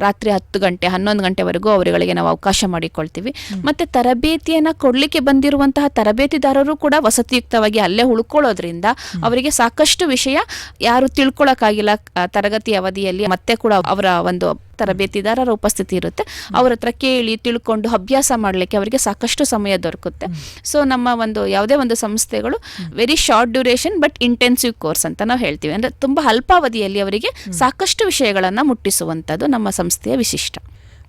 ರಾತ್ರಿ ಹತ್ತು ಗಂಟೆ ಹನ್ನೊಂದು ಗಂಟೆವರೆಗೂ ಅವರುಗಳಿಗೆ ನಾವು ಅವಕಾಶ ಮಾಡಿಕೊಳ್ತೀವಿ. ಮತ್ತೆ ತರಬೇತಿಯನ್ನ ಕೊಡ್ಲಿಕ್ಕೆ ಬಂದಿರುವಂತಹ ತರಬೇತಿದಾರರು ಕೂಡ ವಸತಿಯುಕ್ತವಾಗಿ ಅಲ್ಲೇ ಉಳ್ಕೊಳ್ಳೋದ್ರಿಂದ ಅವರಿಗೆ ಸಾಕಷ್ಟು ವಿಷಯ ಯಾರು ತಿಳ್ಕೊಳಕ್ಕಾಗಿಲ್ಲ ತರಗತಿ ತರಗತಿ ಅವಧಿಯಲ್ಲಿ ಮತ್ತೆ ಕೂಡ ಅವರ ಒಂದು ತರಬೇತಿದಾರರ ಉಪಸ್ಥಿತಿ ಇರುತ್ತೆ. ಅವ್ರ ಹತ್ರ ಕೇಳಿ ತಿಳ್ಕೊಂಡು ಅಭ್ಯಾಸ ಮಾಡಲಿಕ್ಕೆ ಅವರಿಗೆ ಸಾಕಷ್ಟು ಸಮಯ ದೊರಕುತ್ತೆ. ಸೊ ನಮ್ಮ ಒಂದು ಯಾವುದೇ ಒಂದು ಸಂಸ್ಥೆಗಳು very short duration but intensive course ಅಂತ ನಾವು ಹೇಳ್ತೀವಿ. ಅಂದರೆ ತುಂಬ ಅಲ್ಪಾವಧಿಯಲ್ಲಿ ಅವರಿಗೆ ಸಾಕಷ್ಟು ವಿಷಯಗಳನ್ನು ಮುಟ್ಟಿಸುವಂಥದ್ದು ನಮ್ಮ ಸಂಸ್ಥೆಯ ವಿಶಿಷ್ಟ.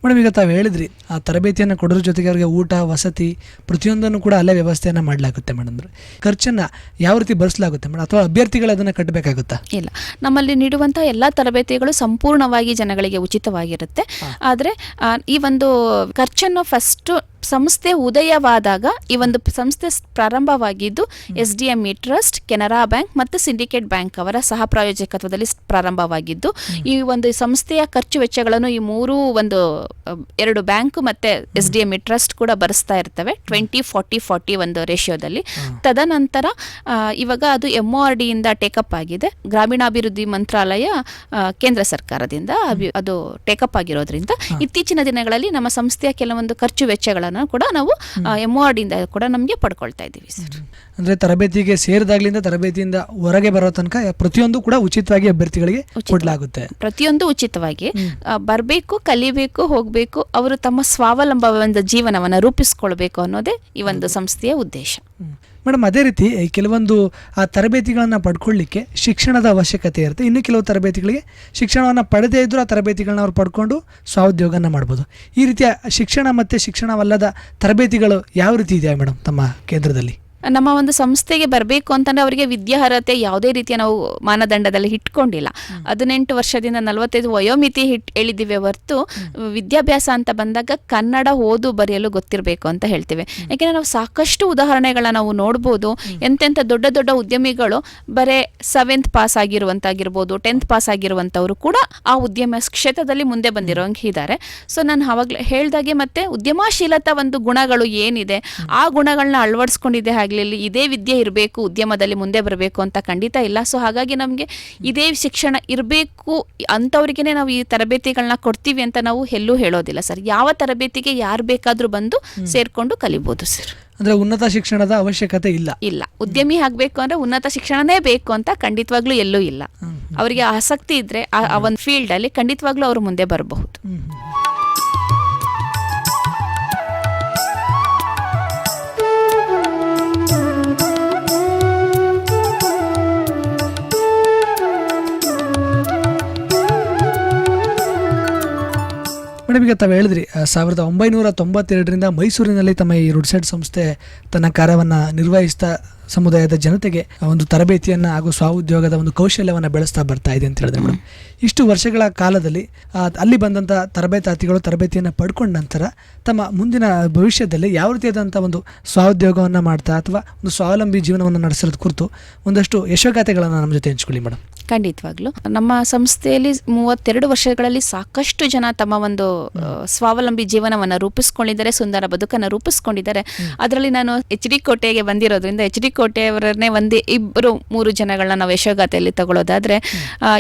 ಮೇಡಮ್ ಈಗ ತಾವು ಹೇಳಿದ್ರಿ ಆ ತರಬೇತಿಯನ್ನು ಕೊಡೋದ್ರ ಜೊತೆಗೆ ಅವರಿಗೆ ಊಟ ವಸತಿ ಪ್ರತಿಯೊಂದನ್ನು ಕೂಡ ಅಲ್ಲೇ ವ್ಯವಸ್ಥೆಯನ್ನು ಮಾಡಲಾಗುತ್ತೆ ಮೇಡಮ್ ಖರ್ಚನ್ನು ಯಾವ ರೀತಿ ಭರಿಸಲಾಗುತ್ತೆ ಮೇಡಮ್? ಅಥವಾ ಅಭ್ಯರ್ಥಿಗಳು ಅದನ್ನು ಕಟ್ಟಬೇಕಾಗುತ್ತಾ ಇಲ್ಲ. ನಮ್ಮಲ್ಲಿ ನೀಡುವಂಥ ಎಲ್ಲ ತರಬೇತಿಗಳು ಸಂಪೂರ್ಣವಾಗಿ ಜನಗಳಿಗೆ ಉಚಿತವಾಗಿರುತ್ತೆ. ಆದರೆ ಈ ಒಂದು ಖರ್ಚನ್ನು ಫಸ್ಟು ಸಂಸ್ಥೆ ಉದಯವಾದಾಗ ಈ ಒಂದು ಸಂಸ್ಥೆ ಪ್ರಾರಂಭವಾಗಿದ್ದು S D M E trust Canara Bank ಮತ್ತು ಸಿಂಡಿಕೇಟ್ ಬ್ಯಾಂಕ್ ಅವರ ಸಹ ಪ್ರಾಯೋಜಕತ್ವದಲ್ಲಿ ಪ್ರಾರಂಭವಾಗಿದ್ದು ಈ ಒಂದು ಸಂಸ್ಥೆಯ ಖರ್ಚು ವೆಚ್ಚಗಳನ್ನು ಈ ಮೂರು ಒಂದು ಎರಡು ಬ್ಯಾಂಕ್ ಮತ್ತೆ S D M E trust ಕೂಡ ಭರಿಸ್ತಾ ಇರ್ತವೆ. ಟ್ವೆಂಟಿ ಫಾರ್ಟಿ ಫಾರ್ಟಿ ಒಂದು ರೇಷಿಯೋದಲ್ಲಿ. ತದನಂತರ ಇವಾಗ ಅದು ಎಂ ಆರ್ ಡಿಯಿಂದ ಟೇಕಪ್ ಆಗಿದೆ. ಗ್ರಾಮೀಣಾಭಿವೃದ್ಧಿ ಮಂತ್ರಾಲಯ ಕೇಂದ್ರ ಸರ್ಕಾರದಿಂದ ಅದು ಟೇಕಪ್ ಆಗಿರೋದ್ರಿಂದ ಇತ್ತೀಚಿನ ದಿನಗಳಲ್ಲಿ ನಮ್ಮ ಸಂಸ್ಥೆಯ ಕೆಲವೊಂದು ಖರ್ಚು ವೆಚ್ಚಗಳನ್ನು ಕೂಡ ನಾವು ಎಂ ಆರ್ ಡಿಯಿಂದ ಕೂಡ ನಮಗೆ ಪಡ್ಕೊಳ್ತಾ ಇದ್ದೀವಿ ಸರ್ ಅಂದರೆ ತರಬೇತಿಗೆ ಸೇರಿದಾಗ್ಲಿಂದ ತರಬೇತಿಯಿಂದ ಹೊರಗೆ ಬರೋ ತನಕ ಪ್ರತಿಯೊಂದು ಕೂಡ ಉಚಿತವಾಗಿ ಅಭ್ಯರ್ಥಿಗಳಿಗೆ ಕೊಡಲಾಗುತ್ತೆ. ಪ್ರತಿಯೊಂದು ಉಚಿತವಾಗಿ. ಬರಬೇಕು ಕಲಿಬೇಕು ಹೋಗಬೇಕು ಅವರು ತಮ್ಮ ಸ್ವಾವಲಂಬ ಒಂದು ಜೀವನವನ್ನು ರೂಪಿಸ್ಕೊಳ್ಬೇಕು ಅನ್ನೋದೇ ಈ ಒಂದು ಸಂಸ್ಥೆಯ ಉದ್ದೇಶ. ಮೇಡಮ್, ಅದೇ ರೀತಿ ಕೆಲವೊಂದು, ಆ ತರಬೇತಿಗಳನ್ನು ಪಡ್ಕೊಳ್ಳಿಕ್ಕೆ ಶಿಕ್ಷಣದ ಅವಶ್ಯಕತೆ ಇರುತ್ತೆ. ಇನ್ನು ಕೆಲವು ತರಬೇತಿಗಳಿಗೆ ಶಿಕ್ಷಣವನ್ನು ಪಡೆದೇ ಇದ್ದರೂ ಆ ತರಬೇತಿಗಳನ್ನ ಅವ್ರು ಪಡ್ಕೊಂಡು ಸ್ವಉದ್ಯೋಗನ ಮಾಡ್ಬೋದು. ಈ ರೀತಿಯ ಶಿಕ್ಷಣ ಮತ್ತು ಶಿಕ್ಷಣವಲ್ಲದ ತರಬೇತಿಗಳು ಯಾವ ರೀತಿ ಇದೆಯಾ ಮೇಡಮ್, ತಮ್ಮ ಕೇಂದ್ರದಲ್ಲಿ? ನಮ್ಮ ಒಂದು ಸಂಸ್ಥೆಗೆ ಬರಬೇಕು ಅಂತಂದ್ರೆ ಅವರಿಗೆ ವಿದ್ಯಾರ್ಹತೆ ಯಾವುದೇ ರೀತಿಯ ನಾವು ಮಾನದಂಡದಲ್ಲಿ ಇಟ್ಕೊಂಡಿಲ್ಲ. ಹದಿನೆಂಟು ವರ್ಷದಿಂದ ನಲವತ್ತೈದು ವಯೋಮಿತಿ ಹಿಟ್ ಹೇಳಿದ್ದೀವಿ ಹೊರತು ವಿದ್ಯಾಭ್ಯಾಸ ಅಂತ ಬಂದಾಗ ಕನ್ನಡ ಓದು ಬರೆಯಲು ಗೊತ್ತಿರಬೇಕು ಅಂತ ಹೇಳ್ತೀವಿ. ಯಾಕೆಂದರೆ ನಾವು ಸಾಕಷ್ಟು ಉದಾಹರಣೆಗಳನ್ನ ನಾವು ನೋಡ್ಬೋದು. ಎಂತೆಂಥ ದೊಡ್ಡ ದೊಡ್ಡ ಉದ್ಯಮಿಗಳು ಬರೇ ಸೆವೆಂತ್ ಪಾಸ್ ಆಗಿರುವಂತಾಗಿರ್ಬೋದು ಟೆಂತ್ ಪಾಸ್ ಆಗಿರುವಂಥವ್ರು ಕೂಡ ಆ ಉದ್ಯಮ ಕ್ಷೇತ್ರದಲ್ಲಿ ಮುಂದೆ ಬಂದಿರೋಂಗೆ ಇದ್ದಾರೆ. ಸೊ ನಾನು ಅವಾಗಲೇ ಹೇಳ್ದಾಗೆ ಮತ್ತೆ ಉದ್ಯಮಶೀಲತಾ ಒಂದು ಗುಣಗಳು ಏನಿದೆ ಆ ಗುಣಗಳನ್ನ ಅಳವಡಿಸ್ಕೊಂಡಿದ್ದೆ ಆಗಲಿ ಇದೇ ವಿದ್ಯೆ ಇರಬೇಕು ಉದ್ಯಮದಲ್ಲಿ ಮುಂದೆ ಬರಬೇಕು ಅಂತ ಖಂಡಿತ ಇಲ್ಲ. ಸೊ ಹಾಗಾಗಿ ನಮಗೆ ಇದೇ ಶಿಕ್ಷಣ ಇರಬೇಕು ಅಂಥವ್ರಿಗೆ ನಾವು ಈ ತರಬೇತಿಗಳನ್ನ ಕೊಡ್ತೀವಿ ಅಂತ ನಾವು ಎಲ್ಲೂ ಹೇಳೋದಿಲ್ಲ ಸರ್. ಯಾವ ತರಬೇತಿಗೆ ಯಾರು ಬೇಕಾದರೂ ಬಂದು ಸೇರ್ಕೊಂಡು ಕಲಿಬೋದು ಸರ್. ಅಂದ್ರೆ ಉನ್ನತ ಶಿಕ್ಷಣದ ಅವಶ್ಯಕತೆ ಇಲ್ಲ. ಇಲ್ಲ. ಉದ್ಯಮಿ ಆಗ್ಬೇಕು ಅಂದ್ರೆ ಉನ್ನತ ಶಿಕ್ಷಣನೇ ಬೇಕು ಅಂತ ಖಂಡಿತವಾಗ್ಲೂ ಎಲ್ಲೂ ಇಲ್ಲ. ಅವರಿಗೆ ಆಸಕ್ತಿ ಇದ್ರೆ ಆ ಒಂದು ಫೀಲ್ಡ್ ಅಲ್ಲಿ ಖಂಡಿತವಾಗ್ಲೂ ಅವರು ಮುಂದೆ ಬರಬಹುದು. ಮೇಡಮ್ ಈಗ ತಾವು ಹೇಳಿದ್ರಿ ಸಾವಿರದ ಒಂಬೈನೂರ ತೊಂಬತ್ತೆರಡರಿಂದ ಮೈಸೂರಿನಲ್ಲಿ ತಮ್ಮ ಈ ರುಡ್ಸೆಟ್ ಸಂಸ್ಥೆ ತನ್ನ ಕಾರ್ಯವನ್ನು ನಿರ್ವಹಿಸ್ತಾ ಸಮುದಾಯದ ಜನತೆಗೆ ಒಂದು ತರಬೇತಿಯನ್ನು ಹಾಗೂ ಸ್ವಉದ್ಯೋಗದ ಒಂದು ಕೌಶಲ್ಯವನ್ನು ಬೆಳೆಸ್ತಾ ಬರ್ತಾ ಇದೆ ಅಂತ ಹೇಳಿದ್ರೆ ಮೇಡಮ್ ಇಷ್ಟು ವರ್ಷಗಳ ಕಾಲದಲ್ಲಿ ಅಲ್ಲಿ ಬಂದಂಥ ತರಬೇತಾತಿಗಳು ತರಬೇತಿಯನ್ನು ಪಡ್ಕೊಂಡ ನಂತರ ತಮ್ಮ ಮುಂದಿನ ಭವಿಷ್ಯದಲ್ಲಿ ಯಾವ ರೀತಿಯಾದಂಥ ಒಂದು ಸ್ವಉದ್ಯೋಗವನ್ನು ಮಾಡ್ತಾ ಅಥವಾ ಒಂದು ಸ್ವಾವಲಂಬಿ ಜೀವನವನ್ನು ನಡೆಸಿರೋದು ಕುರಿತು ಒಂದಷ್ಟು ಯಶೋಗಾಥೆಗಳನ್ನು ನಮ್ಮ ಜೊತೆ ಹಂಚ್ಕೊಳ್ಳಿ ಮೇಡಮ್ ಖಂಡಿತವಾಗ್ಲು. ನಮ್ಮ ಸಂಸ್ಥೆಯಲ್ಲಿ ಮೂವತ್ತೆರಡು ವರ್ಷಗಳಲ್ಲಿ ಸಾಕಷ್ಟು ಜನ ತಮ್ಮ ಒಂದು ಸ್ವಾವಲಂಬಿ ಜೀವನವನ್ನು ರೂಪಿಸ್ಕೊಂಡಿದ್ದಾರೆ ಸುಂದರ ಬದುಕನ್ನು ರೂಪಿಸಿಕೊಂಡಿದ್ದಾರೆ. ಅದರಲ್ಲಿ ನಾನು ಎಚ್ ಡಿ ಕೋಟೆಗೆ ಬಂದಿರೋದ್ರಿಂದ ಎಚ್ ಡಿ ಕೋಟೆಯವರನ್ನೇ ಒಂದೇ ಇಬ್ಬರು ಮೂರು ಜನಗಳನ್ನ ನಾವು ಯಶೋಗಾಥೆಯಲ್ಲಿ ತಗೊಳ್ಳೋದಾದ್ರೆ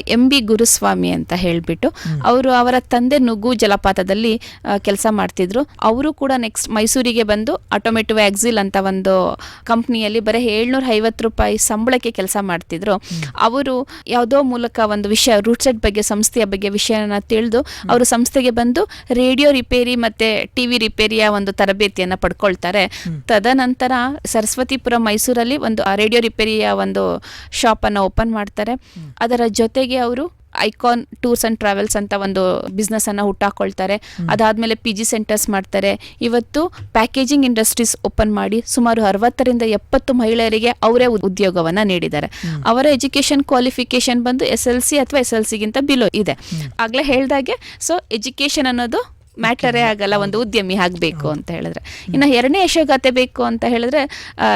ಎಂ ಬಿ ಗುರುಸ್ವಾಮಿ ಅಂತ ಹೇಳ್ಬಿಟ್ಟು ಅವರು ಅವರ ತಂದೆ ನುಗ್ಗು ಜಲಪಾತದಲ್ಲಿ ಕೆಲಸ ಮಾಡ್ತಿದ್ರು. ಅವರು ಕೂಡ ನೆಕ್ಸ್ಟ್ ಮೈಸೂರಿಗೆ ಬಂದು ಆಟೋಮೆಟಿವ್ ವ್ಯಾಕ್ಸಿಲ್ ಅಂತ ಒಂದು ಕಂಪ್ನಿಯಲ್ಲಿ ಬರೀ ಏಳ್ನೂರ ಐವತ್ತು ರೂಪಾಯಿ ಸಂಬಳಕ್ಕೆ ಕೆಲಸ ಮಾಡ್ತಿದ್ರು. ಅವರು ಯಾವುದೋ ಮೂಲಕ ಒಂದು ವಿಷಯ ರೂಟ್ ಸೆಟ್ ಬಗ್ಗೆ ಸಂಸ್ಥೆಯ ಬಗ್ಗೆ ವಿಷಯನ ತಿಳಿದು ಅವರು ಸಂಸ್ಥೆಗೆ ಬಂದು ರೇಡಿಯೋ ರಿಪೇರಿ ಮತ್ತೆ ಟಿವಿ ರಿಪೇರಿಯ ಒಂದು ತರಬೇತಿಯನ್ನು ಪಡ್ಕೊಳ್ತಾರೆ. ತದನಂತರ ಸರಸ್ವತಿಪುರ ಮೈಸೂರಲ್ಲಿ ಒಂದು ರೇಡಿಯೋ ರಿಪೇರಿಯ ಒಂದು ಶಾಪ್ ಅನ್ನ ಓಪನ್ ಮಾಡ್ತಾರೆ. ಅದರ ಜೊತೆಗೆ ಅವರು ಐಕಾನ್ ಟೂರ್ಸ್ ಅಂಡ್ ಟ್ರಾವೆಲ್ಸ್ ಅಂತ ಒಂದು ಬಿಸ್ನೆಸ್ ಅನ್ನ ಹುಟ್ಟಾಕೊಳ್ತಾರೆ. ಅದಾದ್ಮೇಲೆ ಪಿ ಜಿ ಸೆಂಟರ್ಸ್ ಮಾಡ್ತಾರೆ. ಇವತ್ತು ಪ್ಯಾಕೇಜಿಂಗ್ ಇಂಡಸ್ಟ್ರೀಸ್ ಓಪನ್ ಮಾಡಿ ಸುಮಾರು ಅರವತ್ತರಿಂದ ಎಪ್ಪತ್ತು ಮಹಿಳೆಯರಿಗೆ ಅವರೇ ಉದ್ಯೋಗವನ್ನ ನೀಡಿದ್ದಾರೆ. ಅವರ ಎಜುಕೇಶನ್ ಕ್ವಾಲಿಫಿಕೇಶನ್ ಬಂದು ಎಸ್ ಎಲ್ ಸಿ ಅಥವಾ ಎಸ್ ಎಲ್ ಸಿಗಿಂತ ಬಿಲೋ ಇದೆ. ಆಗ್ಲೇ ಹೇಳ್ದಾಗೆ ಸೊ ಎಜುಕೇಶನ್ ಅನ್ನೋದು ಮ್ಯಾಟರೇ ಆಗಲ್ಲ ಒಂದು ಉದ್ಯಮಿ ಆಗಬೇಕು ಅಂತ ಹೇಳಿದ್ರೆ. ಇನ್ನು ಎರಡನೇ ಯಶೋಗಾಥೆ ಬೇಕು ಅಂತ ಹೇಳಿದ್ರೆ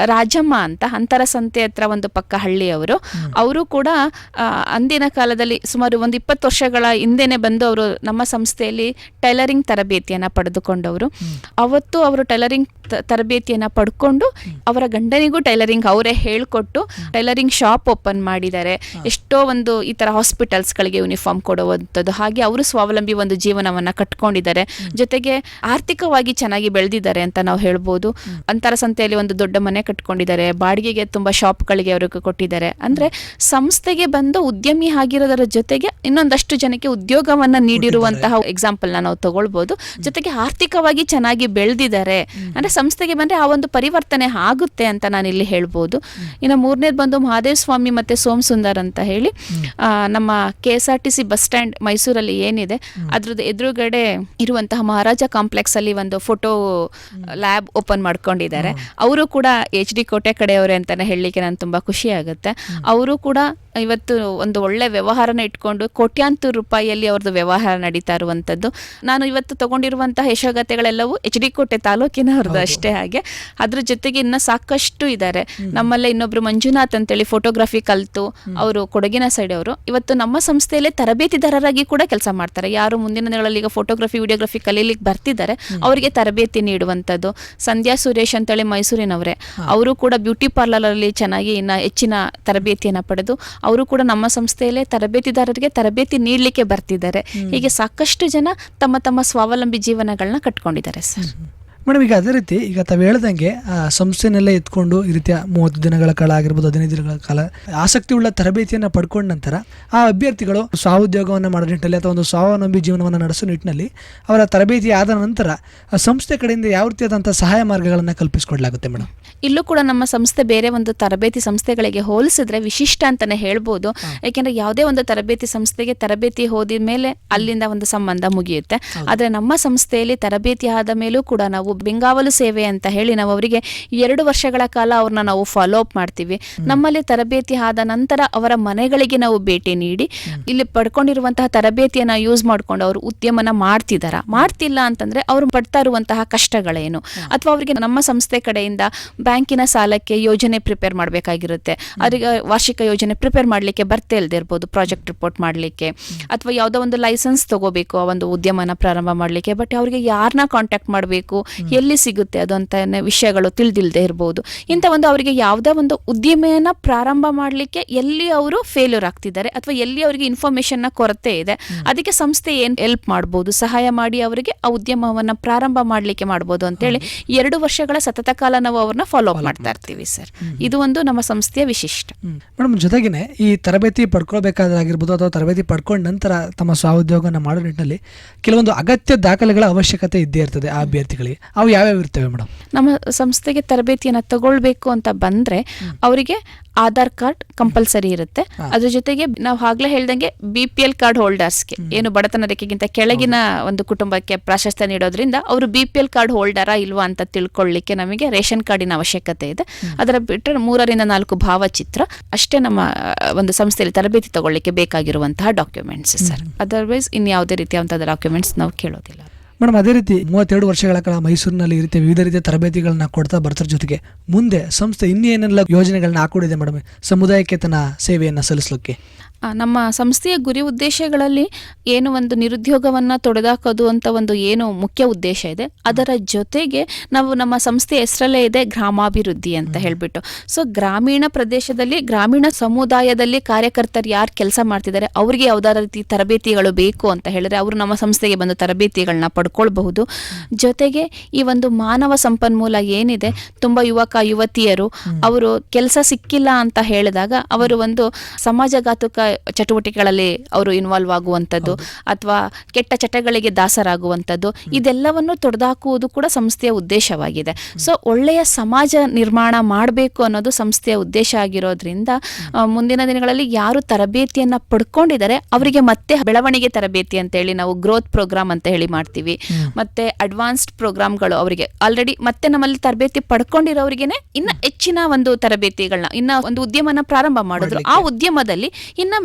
ರಾಜಮ್ಮ ಅಂತ ಅಂತರ ಸಂತೆ ಹತ್ರ ಒಂದು ಪಕ್ಕ ಹಳ್ಳಿಯವರು ಅವರು ಕೂಡ ಅಂದಿನ ಕಾಲದಲ್ಲಿ ಸುಮಾರು ಒಂದು ಇಪ್ಪತ್ತು ವರ್ಷಗಳ ಹಿಂದೆನೆ ಬಂದು ಅವರು ನಮ್ಮ ಸಂಸ್ಥೆಯಲ್ಲಿ ಟೈಲರಿಂಗ್ ತರಬೇತಿಯನ್ನು ಪಡೆದುಕೊಂಡವರು. ಅವತ್ತು ಅವರು ಟೈಲರಿಂಗ್ ತರಬೇತಿಯನ್ನು ಪಡ್ಕೊಂಡು ಅವರ ಗಂಡನಿಗೂ ಟೈಲರಿಂಗ್ ಅವರೇ ಹೇಳಿಕೊಟ್ಟು ಟೈಲರಿಂಗ್ ಶಾಪ್ ಓಪನ್ ಮಾಡಿದ್ದಾರೆ. ಎಷ್ಟೋ ಒಂದು ಈ ಥರ ಹಾಸ್ಪಿಟಲ್ಸ್ಗಳಿಗೆ ಯೂನಿಫಾರ್ಮ್ ಕೊಡುವಂಥದ್ದು. ಹಾಗೆ ಅವರು ಸ್ವಾವಲಂಬಿ ಒಂದು ಜೀವನವನ್ನು ಕಟ್ಕೊಂಡಿದ್ದಾರೆ. ಜೊತೆಗೆ ಆರ್ಥಿಕವಾಗಿ ಚೆನ್ನಾಗಿ ಬೆಳೆದಿದ್ದಾರೆ ಅಂತ ನಾವು ಹೇಳ್ಬೋದು. ಅಂತರ ಸಂತೆಯಲ್ಲಿ ಒಂದು ದೊಡ್ಡ ಮನೆ ಕಟ್ಕೊಂಡಿದ್ದಾರೆ. ಬಾಡಿಗೆಗೆ ತುಂಬ ಶಾಪ್ಗಳಿಗೆ ಅವ್ರಿಗೆ ಕೊಟ್ಟಿದ್ದಾರೆ. ಅಂದರೆ ಸಂಸ್ಥೆಗೆ ಬಂದು ಉದ್ಯಮಿ ಆಗಿರೋದರ ಜೊತೆಗೆ ಇನ್ನೊಂದಷ್ಟು ಜನಕ್ಕೆ ಉದ್ಯೋಗವನ್ನು ನೀಡಿರುವಂತಹ ಎಕ್ಸಾಂಪಲ್ನ ನಾವು ತಗೊಳ್ಬೋದು. ಜೊತೆಗೆ ಆರ್ಥಿಕವಾಗಿ ಚೆನ್ನಾಗಿ ಬೆಳೆದಿದ್ದಾರೆ. ಅಂದ್ರೆ ಸಂಸ್ಥೆಗೆ ಬಂದರೆ ಆ ಒಂದು ಪರಿವರ್ತನೆ ಆಗುತ್ತೆ ಅಂತ ನಾನು ಇಲ್ಲಿ ಹೇಳ್ಬೋದು. ಇನ್ನು ಮೂರನೇದು ಬಂದು ಮಹಾದೇವ ಸ್ವಾಮಿ ಮತ್ತು ಸೋಮ್ ಸುಂದರ್ ಅಂತ ಹೇಳಿ ನಮ್ಮ K S R T C bus stand ಮೈಸೂರಲ್ಲಿ ಏನಿದೆ ಅದ್ರದ್ದು ಎದುರುಗಡೆ ಇರುವಂತಹ ಮಹಾರಾಜ ಕಾಂಪ್ಲೆಕ್ಸ್ ಅಲ್ಲಿ ಒಂದು ಫೋಟೋ ಲ್ಯಾಬ್ ಓಪನ್ ಮಾಡ್ಕೊಂಡಿದ್ದಾರೆ. ಅವರು ಕೂಡ ಎಚ್ ಡಿ ಕೋಟೆ ಕಡೆಯವರೇ ಅಂತಾನೆ ಹೇಳಲಿಕ್ಕೆ ನಾನು ತುಂಬಾ ಖುಷಿ ಆಗುತ್ತೆ. ಅವರು ಕೂಡ ಇವತ್ತು ಒಂದು ಒಳ್ಳೆ ವ್ಯವಹಾರನ ಇಟ್ಕೊಂಡು ಕೋಟ್ಯಾಂತರ ರೂಪಾಯಿಯಲ್ಲಿ ಅವ್ರದ್ದು ವ್ಯವಹಾರ ನಡೀತಾ ಇರುವಂಥದ್ದು. ನಾನು ಇವತ್ತು ತಗೊಂಡಿರುವಂತಹ ಯಶೋಗತೆಗಳೆಲ್ಲವೂ ಎಚ್ ಡಿ ಕೋಟೆ ತಾಲೂಕಿನವ್ರದ್ದು ಅಷ್ಟೇ ಹಾಗೆ. ಅದ್ರ ಜೊತೆಗೆ ಇನ್ನ ಸಾಕಷ್ಟು ಇದ್ದಾರೆ ನಮ್ಮಲ್ಲೇ ಇನ್ನೊಬ್ರು ಮಂಜುನಾಥ್ ಅಂತೇಳಿ ಫೋಟೋಗ್ರಫಿ ಕಲಿತು ಅವರು ಕೊಡಗಿನ ಸೈಡ್ ಅವರು. ಇವತ್ತು ನಮ್ಮ ಸಂಸ್ಥೆಯಲ್ಲೇ ತರಬೇತಿದಾರರಾಗಿ ಕೂಡ ಕೆಲಸ ಮಾಡ್ತಾರೆ. ಯಾರು ಮುಂದಿನ ದಿನಗಳಲ್ಲಿ ಈಗ ಫೋಟೋಗ್ರಫಿ ವಿಡಿಯೋಗ್ರಫಿ ಕಲೀಲಿಕ್ಕೆ ಬರ್ತಿದ್ದಾರೆ ಅವರಿಗೆ ತರಬೇತಿ ನೀಡುವಂಥದ್ದು. ಸಂಧ್ಯಾ ಸುರೇಶ್ ಅಂತೇಳಿ ಮೈಸೂರಿನವರೇ. ಅವರು ಕೂಡ ಬ್ಯೂಟಿ ಪಾರ್ಲರ್ ಅಲ್ಲಿ ಚೆನ್ನಾಗಿ ಇನ್ನ ಹೆಚ್ಚಿನ ತರಬೇತಿಯನ್ನು ಪಡೆದು ಅವರು ಕೂಡ ನಮ್ಮ ಸಂಸ್ಥೆಯಲ್ಲೇ ತರಬೇತಿದಾರರಿಗೆ ತರಬೇತಿ ನೀಡಲಿಕ್ಕೆ ಬರ್ತಿದ್ದಾರೆ. ಹೀಗೆ ಸಾಕಷ್ಟು ಜನ ತಮ್ಮ ತಮ್ಮ ಸ್ವಾವಲಂಬಿ ಜೀವನಗಳನ್ನ ಕಟ್ಕೊಂಡಿದ್ದಾರೆ ಸರ್. ಮೇಡಮ್ ಈಗ ಅದೇ ರೀತಿ ಈಗ ತಾವು ಹೇಳ್ದಂಗೆ ಆ ಸಂಸ್ಥೆನೆಲ್ಲ ಎತ್ಕೊಂಡು ಈ ರೀತಿಯ ಮೂವತ್ತು ದಿನಗಳ ಕಾಲ ಆಗಿರ್ಬೋದು ಹದಿನೈದು ದಿನಗಳ ಕಾಲ ಆಸಕ್ತಿ ಉಳ್ಳ ತರಬೇತಿಯನ್ನು ಪಡ್ಕೊಂಡ ನಂತರ ಆ ಅಭ್ಯರ್ಥಿಗಳು ಸ್ವಾಉದ್ಯೋಗವನ್ನು ಮಾಡೋ ನಿಟ್ಟಿನಲ್ಲಿ ಅಥವಾ ಒಂದು ಸ್ವಾವಲಂಬಿ ಜೀವನವನ್ನು ನಡೆಸೋ ನಿಟ್ಟಿನಲ್ಲಿ ಅವರ ತರಬೇತಿ ಆದ ನಂತರ ಆ ಸಂಸ್ಥೆ ಕಡೆಯಿಂದ ಯಾವ ರೀತಿಯಾದಂಥ ಸಹಾಯ ಮಾರ್ಗಗಳನ್ನು ಕಲ್ಪಿಸಿಕೊಡ್ಲಾಗುತ್ತೆ ಮೇಡಮ್? ಇಲ್ಲೂ ಕೂಡ ನಮ್ಮ ಸಂಸ್ಥೆ ಬೇರೆ ಒಂದು ತರಬೇತಿ ಸಂಸ್ಥೆಗಳಿಗೆ ಹೋಲಿಸಿದ್ರೆ ವಿಶಿಷ್ಟ ಅಂತಲೇ ಹೇಳ್ಬೋದು. ಯಾಕೆಂದ್ರೆ ಯಾವುದೇ ಒಂದು ತರಬೇತಿ ಸಂಸ್ಥೆಗೆ ತರಬೇತಿ ಹೋದ ಮೇಲೆ ಅಲ್ಲಿಂದ ಒಂದು ಸಂಬಂಧ ಮುಗಿಯುತ್ತೆ. ಆದರೆ ನಮ್ಮ ಸಂಸ್ಥೆಯಲ್ಲಿ ತರಬೇತಿ ಆದ ಮೇಲೂ ಕೂಡ ನಾವು ಬೆಂಗಾವಲು ಸೇವೆ ಅಂತ ಹೇಳಿ ನಾವು ಅವರಿಗೆ ಎರಡು ವರ್ಷಗಳ ಕಾಲ ಅವ್ರನ್ನ ನಾವು ಫಾಲೋ ಅಪ್ ಮಾಡ್ತೀವಿ. ನಮ್ಮಲ್ಲಿ ತರಬೇತಿ ಆದ ನಂತರ ಅವರ ಮನೆಗಳಿಗೆ ನಾವು ಭೇಟಿ ನೀಡಿ, ಇಲ್ಲಿ ಪಡ್ಕೊಂಡಿರುವಂತಹ ತರಬೇತಿಯನ್ನ ಯೂಸ್ ಮಾಡ್ಕೊಂಡು ಅವರು ಉದ್ಯಮನ ಮಾಡ್ತಿದಾರ. ಮಾಡ್ತಿಲ್ಲ ಅಂತಂದ್ರೆ ಅವ್ರು ಪಡ್ತಾ ಇರುವಂತಹ ಕಷ್ಟಗಳೇನು? ಅಥವಾ ಅವರಿಗೆ ನಮ್ಮ ಸಂಸ್ಥೆ ಕಡೆಯಿಂದ ಬ್ಯಾಂಕಿನ ಸಾಲಕ್ಕೆ ಯೋಜನೆ ಪ್ರಿಪೇರ್ ಮಾಡಬೇಕಾಗಿರುತ್ತೆ. ಅವರಿಗೆ ವಾರ್ಷಿಕ ಯೋಜನೆ ಪ್ರಿಪೇರ್ ಮಾಡಲಿಕ್ಕೆ ಬರ್ತಾ ಇಲ್ದೇ ಇರ್ಬೋದು ಪ್ರಾಜೆಕ್ಟ್ ರಿಪೋರ್ಟ್ ಮಾಡಲಿಕ್ಕೆ. ಅಥವಾ ಯಾವುದೋ ಒಂದು ಲೈಸೆನ್ಸ್ ತಗೋಬೇಕು, ಆ ಒಂದು ಉದ್ಯಮನ ಪ್ರಾರಂಭ ಮಾಡಲಿಕ್ಕೆ. ಬಟ್ ಅವರಿಗೆ ಯಾರನ್ನ ಕಾಂಟ್ಯಾಕ್ಟ್ ಮಾಡಬೇಕು? ಎಲ್ಲಿ ಸಿಗುತ್ತೆ ಅದು ಅಂತ ವಿಷಯಗಳು ತಿಳಿದಿಲ್ಲದೆ ಇರ್ಬೋದು. ಇಂಥ ಒಂದು ಅವರಿಗೆ ಯಾವುದೇ ಒಂದು ಉದ್ಯಮನ ಪ್ರಾರಂಭ ಮಾಡಲಿಕ್ಕೆ ಎಲ್ಲಿ ಅವರು ಫೇಲ್ಯೂರ್ ಆಗ್ತಿದ್ದಾರೆ ಅಥವಾ ಎಲ್ಲಿ ಅವರಿಗೆ ಇನ್ಫಾರ್ಮೇಶನ್ನ ಕೊರತೆ ಇದೆ ಅದಕ್ಕೆ ಸಂಸ್ಥೆ ಏನು ಹೆಲ್ಪ್ ಮಾಡ್ಬೋದು ಸಹಾಯ ಮಾಡಿ ಅವರಿಗೆ ಆ ಉದ್ಯಮವನ್ನ ಪ್ರಾರಂಭ ಮಾಡಲಿಕ್ಕೆ ಮಾಡ್ಬೋದು ಅಂತೇಳಿ ಎರಡು ವರ್ಷಗಳ ಸತತ ಕಾಲ ನಾವು ಅವ್ರನ್ನ ಫಾಲೋ ಅಪ್ ಮಾಡ್ತಾ ಇರ್ತೀವಿ ಸರ್. ಇದು ಒಂದು ನಮ್ಮ ಸಂಸ್ಥೆಯ ವಿಶಿಷ್ಟ. ಮೇಡಮ್ ಜೊತೆಗೇನೆ ಈ ತರಬೇತಿ ಪಡ್ಕೊಳ್ಬೇಕಾದ್ರಾಗಿರ್ಬೋದು ಅಥವಾ ತರಬೇತಿ ಪಡ್ಕೊಂಡ ನಂತರ ತಮ್ಮ ಸ್ವ ಉದ್ಯೋಗನ ಮಾಡೋ ನಿಟ್ಟಿನಲ್ಲಿ ಕೆಲವೊಂದು ಅಗತ್ಯ ದಾಖಲೆಗಳ ಅವಶ್ಯಕತೆ ಇದ್ದೇ ಇರ್ತದೆ ಆ ಅಭ್ಯರ್ಥಿಗಳಿಗೆ. ಅವು ಯಾವ್ಯಾವ ಇರ್ತವೆ ಮೇಡಮ್? ನಮ್ಮ ಸಂಸ್ಥೆಗೆ ತರಬೇತಿಯನ್ನು ತಗೊಳ್ಬೇಕು ಅಂತ ಬಂದ್ರೆ ಅವರಿಗೆ ಆಧಾರ್ ಕಾರ್ಡ್ ಕಂಪಲ್ಸರಿ ಇರುತ್ತೆ. ಅದ್ರ ಜೊತೆಗೆ ನಾವು ಆಗ್ಲೇ ಹೇಳ್ದಂಗೆ ಬಿ ಪಿ ಎಲ್ ಕಾರ್ಡ್ ಹೋಲ್ಡರ್ಸ್ಗೆ ಏನು ಬಡತನ ರೇಖೆಗಿಂತ ಕೆಳಗಿನ ಒಂದು ಕುಟುಂಬಕ್ಕೆ ಪ್ರಾಶಸ್ತ್ಯ ನೀಡೋದ್ರಿಂದ ಅವರು ಬಿ ಪಿ ಎಲ್ ಕಾರ್ಡ್ ಹೋಲ್ಡರಾ ಇಲ್ವಾ ಅಂತ ತಿಳ್ಕೊಳ್ಳಿಕ್ಕೆ ನಮಗೆ ರೇಷನ್ ಕಾರ್ಡಿನ ಅವಶ್ಯಕತೆ ಇದೆ. ಅದರ ಬಿಟ್ಟರೆ ಮೂರರಿಂದ ನಾಲ್ಕು ಭಾವಚಿತ್ರ ಅಷ್ಟೇ ನಮ್ಮ ಒಂದು ಸಂಸ್ಥೆಯಲ್ಲಿ ತರಬೇತಿ ತಗೊಳ್ಳಿಕ್ಕೆ ಬೇಕಾಗಿರುವಂತಹ ಡಾಕ್ಯುಮೆಂಟ್ಸ್ ಸರ್. ಅದರ್ವೈಸ್ ಇನ್ಯಾವುದೇ ರೀತಿಯಾದಂತಹ ಡಾಕ್ಯುಮೆಂಟ್ಸ್ ನಾವು ಕೇಳೋದಿಲ್ಲ. ಮೇಡಮ್, ಅದೇ ರೀತಿ ಮೂವತ್ತೆರಡು ವರ್ಷಗಳ ಕಾಲ ಮೈಸೂರಿನಲ್ಲಿ ಈ ರೀತಿ ವಿವಿಧ ರೀತಿಯ ತರಬೇತಿಗಳನ್ನ ಕೊಡ್ತಾ ಬರ್ತಾರ ಜೊತೆಗೆ ಮುಂದೆ ಸಂಸ್ಥೆ ಇನ್ನೇನೆಲ್ಲ ಯೋಜನೆಗಳನ್ನ ಹಾಕೊಂಡಿದೆ ಮೇಡಮ್, ಸಮುದಾಯಕ್ಕೆ ತನ್ನ ಸೇವೆಯನ್ನು ಸಲ್ಲಿಸಲಿಕ್ಕೆ? ನಮ್ಮ ಸಂಸ್ಥೆಯ ಗುರಿ ಉದ್ದೇಶಗಳಲ್ಲಿ ಏನು ಒಂದು ನಿರುದ್ಯೋಗವನ್ನು ತೊಡೆದಾಕೋದು ಅಂತ ಒಂದು ಏನು ಮುಖ್ಯ ಉದ್ದೇಶ ಇದೆ. ಅದರ ಜೊತೆಗೆ ನಾವು ನಮ್ಮ ಸಂಸ್ಥೆ ಹೆಸರಲ್ಲೇ ಇದೆ ಗ್ರಾಮಾಭಿವೃದ್ಧಿ ಅಂತ ಹೇಳ್ಬಿಟ್ಟು. ಸೊ ಗ್ರಾಮೀಣ ಪ್ರದೇಶದಲ್ಲಿ ಗ್ರಾಮೀಣ ಸಮುದಾಯದಲ್ಲಿ ಕಾರ್ಯಕರ್ತರು ಯಾರು ಕೆಲಸ ಮಾಡ್ತಿದ್ದಾರೆ ಅವರಿಗೆ ಯಾವುದಾದ ರೀತಿ ತರಬೇತಿಗಳು ಬೇಕು ಅಂತ ಹೇಳಿದ್ರೆ ಅವರು ನಮ್ಮ ಸಂಸ್ಥೆಗೆ ಬಂದು ತರಬೇತಿಗಳನ್ನ ಪಡ್ಕೊ ಪಡ್ಕೊಳ್ಬಹುದು ಜೊತೆಗೆ ಈ ಒಂದು ಮಾನವ ಸಂಪನ್ಮೂಲ ಏನಿದೆ ತುಂಬ ಯುವಕ ಯುವತಿಯರು ಅವರು ಕೆಲಸ ಸಿಕ್ಕಿಲ್ಲ ಅಂತ ಹೇಳಿದಾಗ ಅವರು ಒಂದು ಸಮಾಜಘಾತುಕ ಚಟುವಟಿಕೆಗಳಲ್ಲಿ ಅವರು ಇನ್ವಾಲ್ವ್ ಆಗುವಂಥದ್ದು ಅಥವಾ ಕೆಟ್ಟ ಚಟಗಳಿಗೆ ದಾಸರಾಗುವಂಥದ್ದು ಇದೆಲ್ಲವನ್ನು ತೊಡೆದಾಕುವುದು ಕೂಡ ಸಂಸ್ಥೆಯ ಉದ್ದೇಶವಾಗಿದೆ. ಸೊ ಒಳ್ಳೆಯ ಸಮಾಜ ನಿರ್ಮಾಣ ಮಾಡಬೇಕು ಅನ್ನೋದು ಸಂಸ್ಥೆಯ ಉದ್ದೇಶ ಆಗಿರೋದ್ರಿಂದ ಮುಂದಿನ ದಿನಗಳಲ್ಲಿ ಯಾರು ತರಬೇತಿಯನ್ನ ಪಡ್ಕೊಂಡಿದ್ದಾರೆ ಅವರಿಗೆ ಮತ್ತೆ ಬೆಳವಣಿಗೆ ತರಬೇತಿ ಅಂತ ಹೇಳಿ ನಾವು ಗ್ರೋತ್ ಪ್ರೋಗ್ರಾಮ್ ಅಂತ ಹೇಳಿ ಮಾಡ್ತೀವಿ. ಮತ್ತೆ ಅಡ್ವಾನ್ಸ್ಡ್ ಪ್ರೋಗ್ರಾಮ್ಗಳು ಅವರಿಗೆ ಆಲ್ರೆಡಿ ಮತ್ತೆ ನಮ್ಮಲ್ಲಿ ತರಬೇತಿ ಪಡ್ಕೊಂಡಿರೋರಿಗೆ ಇನ್ನ ಹೆಚ್ಚಿನ ಒಂದು ತರಬೇತಿಗಳನ್ನ ಇನ್ನ ಒಂದು ಉದ್ಯಮನ ಪ್ರಾರಂಭ ಮಾಡಿದ್ರು. ಆ ಉದ್ಯಮದಲ್ಲಿ ಇನ್ನ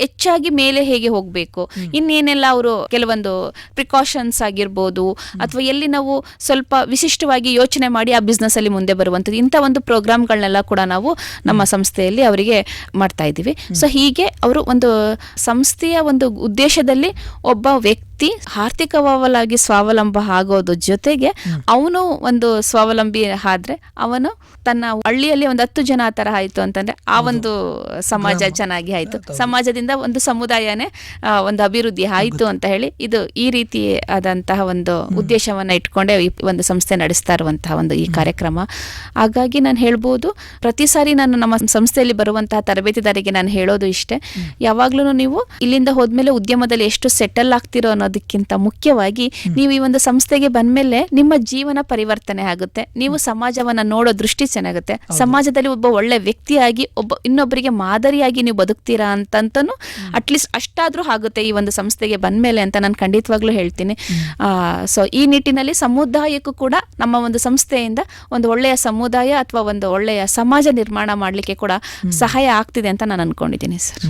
ಹೆಚ್ಚಾಗಿ ಮೇಲೆ ಹೇಗೆ ಹೋಗಬೇಕು? ಇನ್ನೇನೆಲ್ಲ ಅವರು ಕೆಲವೊಂದು ಪ್ರಿಕಾಷನ್ಸ್ ಆಗಿರ್ಬೋದು ಅಥವಾ ಎಲ್ಲಿ ನಾವು ಸ್ವಲ್ಪ ವಿಶಿಷ್ಟವಾಗಿ ಯೋಚನೆ ಮಾಡಿ ಆ ಬಿಸ್ನೆಸ್ ಅಲ್ಲಿ ಮುಂದೆ ಬರುವಂಥದ್ದು. ಇಂಥ ಒಂದು ಪ್ರೋಗ್ರಾಮ್ಗಳನ್ನೆಲ್ಲ ಕೂಡ ನಾವು ನಮ್ಮ ಸಂಸ್ಥೆಯಲ್ಲಿ ಅವರಿಗೆ ಮಾಡ್ತಾ ಇದ್ದೀವಿ. ಸೊ ಹೀಗೆ ಅವರು ಒಂದು ಸಂಸ್ಥೆಯ ಒಂದು ಉದ್ದೇಶದಲ್ಲಿ ಒಬ್ಬ ವ್ಯಕ್ತಿ ಆರ್ಥಿಕವಾಗಿ ಸ್ವಾವಲಂಬ ಆಗೋದು ಜೊತೆಗೆ ಅವನು ಒಂದು ಸ್ವಾವಲಂಬಿ ಆದ್ರೆ ಅವನು ತನ್ನ ಹಳ್ಳಿಯಲ್ಲಿ ಒಂದು ಹತ್ತು ಜನ ಆ ತರ ಆಯ್ತು ಅಂತಂದ್ರೆ ಆ ಒಂದು ಸಮಾಜ ಚೆನ್ನಾಗಿ ಆಯ್ತು. ಸಮಾಜದಿಂದ ಒಂದು ಸಮುದಾಯನೇ ಒಂದು ಅಭಿವೃದ್ಧಿ ಆಯ್ತು ಅಂತ ಹೇಳಿ ಇದು ಈ ರೀತಿ ಆದಂತಹ ಒಂದು ಉದ್ದೇಶವನ್ನ ಇಟ್ಕೊಂಡೇ ಈ ಒಂದು ಸಂಸ್ಥೆ ನಡೆಸ್ತಾ ಇರುವಂತಹ ಒಂದು ಈ ಕಾರ್ಯಕ್ರಮ. ಹಾಗಾಗಿ ನಾನು ಹೇಳ್ಬೋದು ಪ್ರತಿ ಸಾರಿ ನಾನು ನಮ್ಮ ಸಂಸ್ಥೆಯಲ್ಲಿ ಬರುವಂತಹ ತರಬೇತಿದಾರಿಗೆ ನಾನು ಹೇಳೋದು ಇಷ್ಟೇ. ಯಾವಾಗ್ಲೂ ನೀವು ಇಲ್ಲಿಂದ ಹೋದ್ಮೇಲೆ ಉದ್ಯಮದಲ್ಲಿ ಎಷ್ಟು ಸೆಟಲ್ ಆಗ್ತಿರೋ ಅನ್ನೋದಕ್ಕಿಂತ ಮುಖ್ಯವಾಗಿ ನೀವು ಈ ಒಂದು ಸಂಸ್ಥೆಗೆ ಬಂದ್ಮೇಲೆ ನಿಮ್ಮ ಜೀವನ ಪರಿವರ್ತನೆ ಆಗುತ್ತೆ. ನೀವು ಸಮಾಜವನ್ನ ನೋಡೋ ದೃಷ್ಟಿ ಚೆನ್ನಾಗುತ್ತೆ. ಸಮಾಜದಲ್ಲಿ ಒಬ್ಬ ಒಳ್ಳೆ ವ್ಯಕ್ತಿಯಾಗಿ ಒಬ್ಬ ಇನ್ನೊಬ್ಬರಿಗೆ ಮಾದರಿಯಾಗಿ ನೀವು ಬದುಕ್ತೀರಾ ಅಂತಂತನೂ ಅಟ್ಲೀಸ್ಟ್ ಅಷ್ಟಾದ್ರೂ ಆಗುತ್ತೆ ಈ ಒಂದು ಸಂಸ್ಥೆಗೆ ಬಂದ ಮೇಲೆ ಅಂತ ನಾನು ಖಂಡಿತವಾಗ್ಲೂ ಹೇಳ್ತೀನಿ. ಸೊ ಈ ನಿಟ್ಟಿನಲ್ಲಿ ಸಮುದಾಯಕ್ಕೂ ಕೂಡ ನಮ್ಮ ಒಂದು ಸಂಸ್ಥೆಯಿಂದ ಒಂದು ಒಳ್ಳೆಯ ಸಮುದಾಯ ಅಥವಾ ಒಂದು ಒಳ್ಳೆಯ ಸಮಾಜ ನಿರ್ಮಾಣ ಮಾಡಲಿಕ್ಕೆ ಕೂಡ ಸಹಾಯ ಆಗ್ತಿದೆ ಅಂತ ನಾನು ಅನ್ಕೊಂಡಿದ್ದೀನಿ ಸರ್.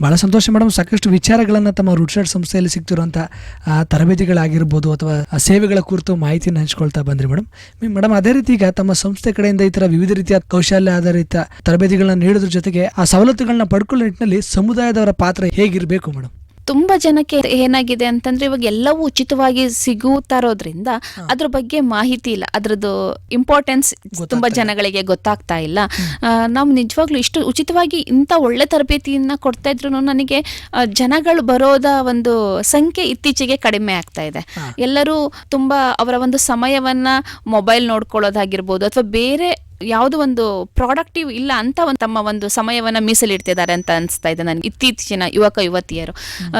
ಬಹಳ ಸಂತೋಷ ಮೇಡಮ್ ಸಾಕಷ್ಟು ವಿಚಾರಗಳನ್ನು ತಮ್ಮ ರೂಟ್ಸೆಟ್ ಸಂಸ್ಥೆಯಲ್ಲಿ ಸಿಗ್ತಿರುವಂಥ ತರಬೇತಿಗಳಾಗಿರ್ಬೋದು ಅಥವಾ ಸೇವೆಗಳ ಕುರಿತು ಮಾಹಿತಿಯನ್ನು ಹಂಚ್ಕೊಳ್ತಾ ಬಂದ್ರಿ ಮೇಡಮ್ ಮೇಡಮ್ ಅದೇ ರೀತಿ ಈಗ ತಮ್ಮ ಸಂಸ್ಥೆ ಕಡೆಯಿಂದ ಈ ಥರ ವಿವಿಧ ರೀತಿಯ ಕೌಶಲ್ಯ ಆಧಾರಿತ ತರಬೇತಿಗಳನ್ನ ನೀಡೋದ್ರ ಜೊತೆಗೆ ಆ ಸವಲತ್ತುಗಳನ್ನ ಪಡ್ಕೊಳ್ಳೋ ನಿಟ್ಟಿನಲ್ಲಿ ಸಮುದಾಯದವರ ಪಾತ್ರ ಹೇಗಿರಬೇಕು ಮೇಡಮ್ ತುಂಬಾ ಜನಕ್ಕೆ ಏನಾಗಿದೆ ಅಂತಂದ್ರೆ ಇವಾಗ ಎಲ್ಲವೂ ಉಚಿತವಾಗಿ ಸಿಗುತ್ತಾ ಇರೋದ್ರಿಂದ ಅದ್ರ ಬಗ್ಗೆ ಮಾಹಿತಿ ಇಲ್ಲ. ಅದ್ರದ್ದು ಇಂಪಾರ್ಟೆನ್ಸ್ ತುಂಬಾ ಜನಗಳಿಗೆ ಗೊತ್ತಾಗ್ತಾ ಇಲ್ಲ. ನಾವು ನಿಜವಾಗ್ಲೂ ಇಷ್ಟು ಉಚಿತವಾಗಿ ಇಂಥ ಒಳ್ಳೆ ತರಬೇತಿಯನ್ನ ಕೊಡ್ತಾ ಇದ್ರು ನನಗೆ ಜನಗಳು ಬರೋದ ಒಂದು ಸಂಖ್ಯೆ ಇತ್ತೀಚೆಗೆ ಕಡಿಮೆ ಆಗ್ತಾ ಇದೆ. ಎಲ್ಲರೂ ತುಂಬಾ ಅವರ ಒಂದು ಸಮಯವನ್ನ ಮೊಬೈಲ್ ನೋಡ್ಕೊಳ್ಳೋದಾಗಿರ್ಬೋದು ಅಥವಾ ಬೇರೆ ಯಾವುದೋ ಒಂದು ಪ್ರಾಡಕ್ಟಿವ್ ಇಲ್ಲ ಅಂತ ಒಂದು ತಮ್ಮ ಒಂದು ಸಮಯವನ್ನ ಮೀಸಲಿಡ್ತಿದ್ದಾರೆ ಅಂತ ಅನಿಸ್ತಾ ಇದೆ ನನಗೆ ಇತ್ತೀಚಿನ ಯುವಕ ಯುವತಿಯರು.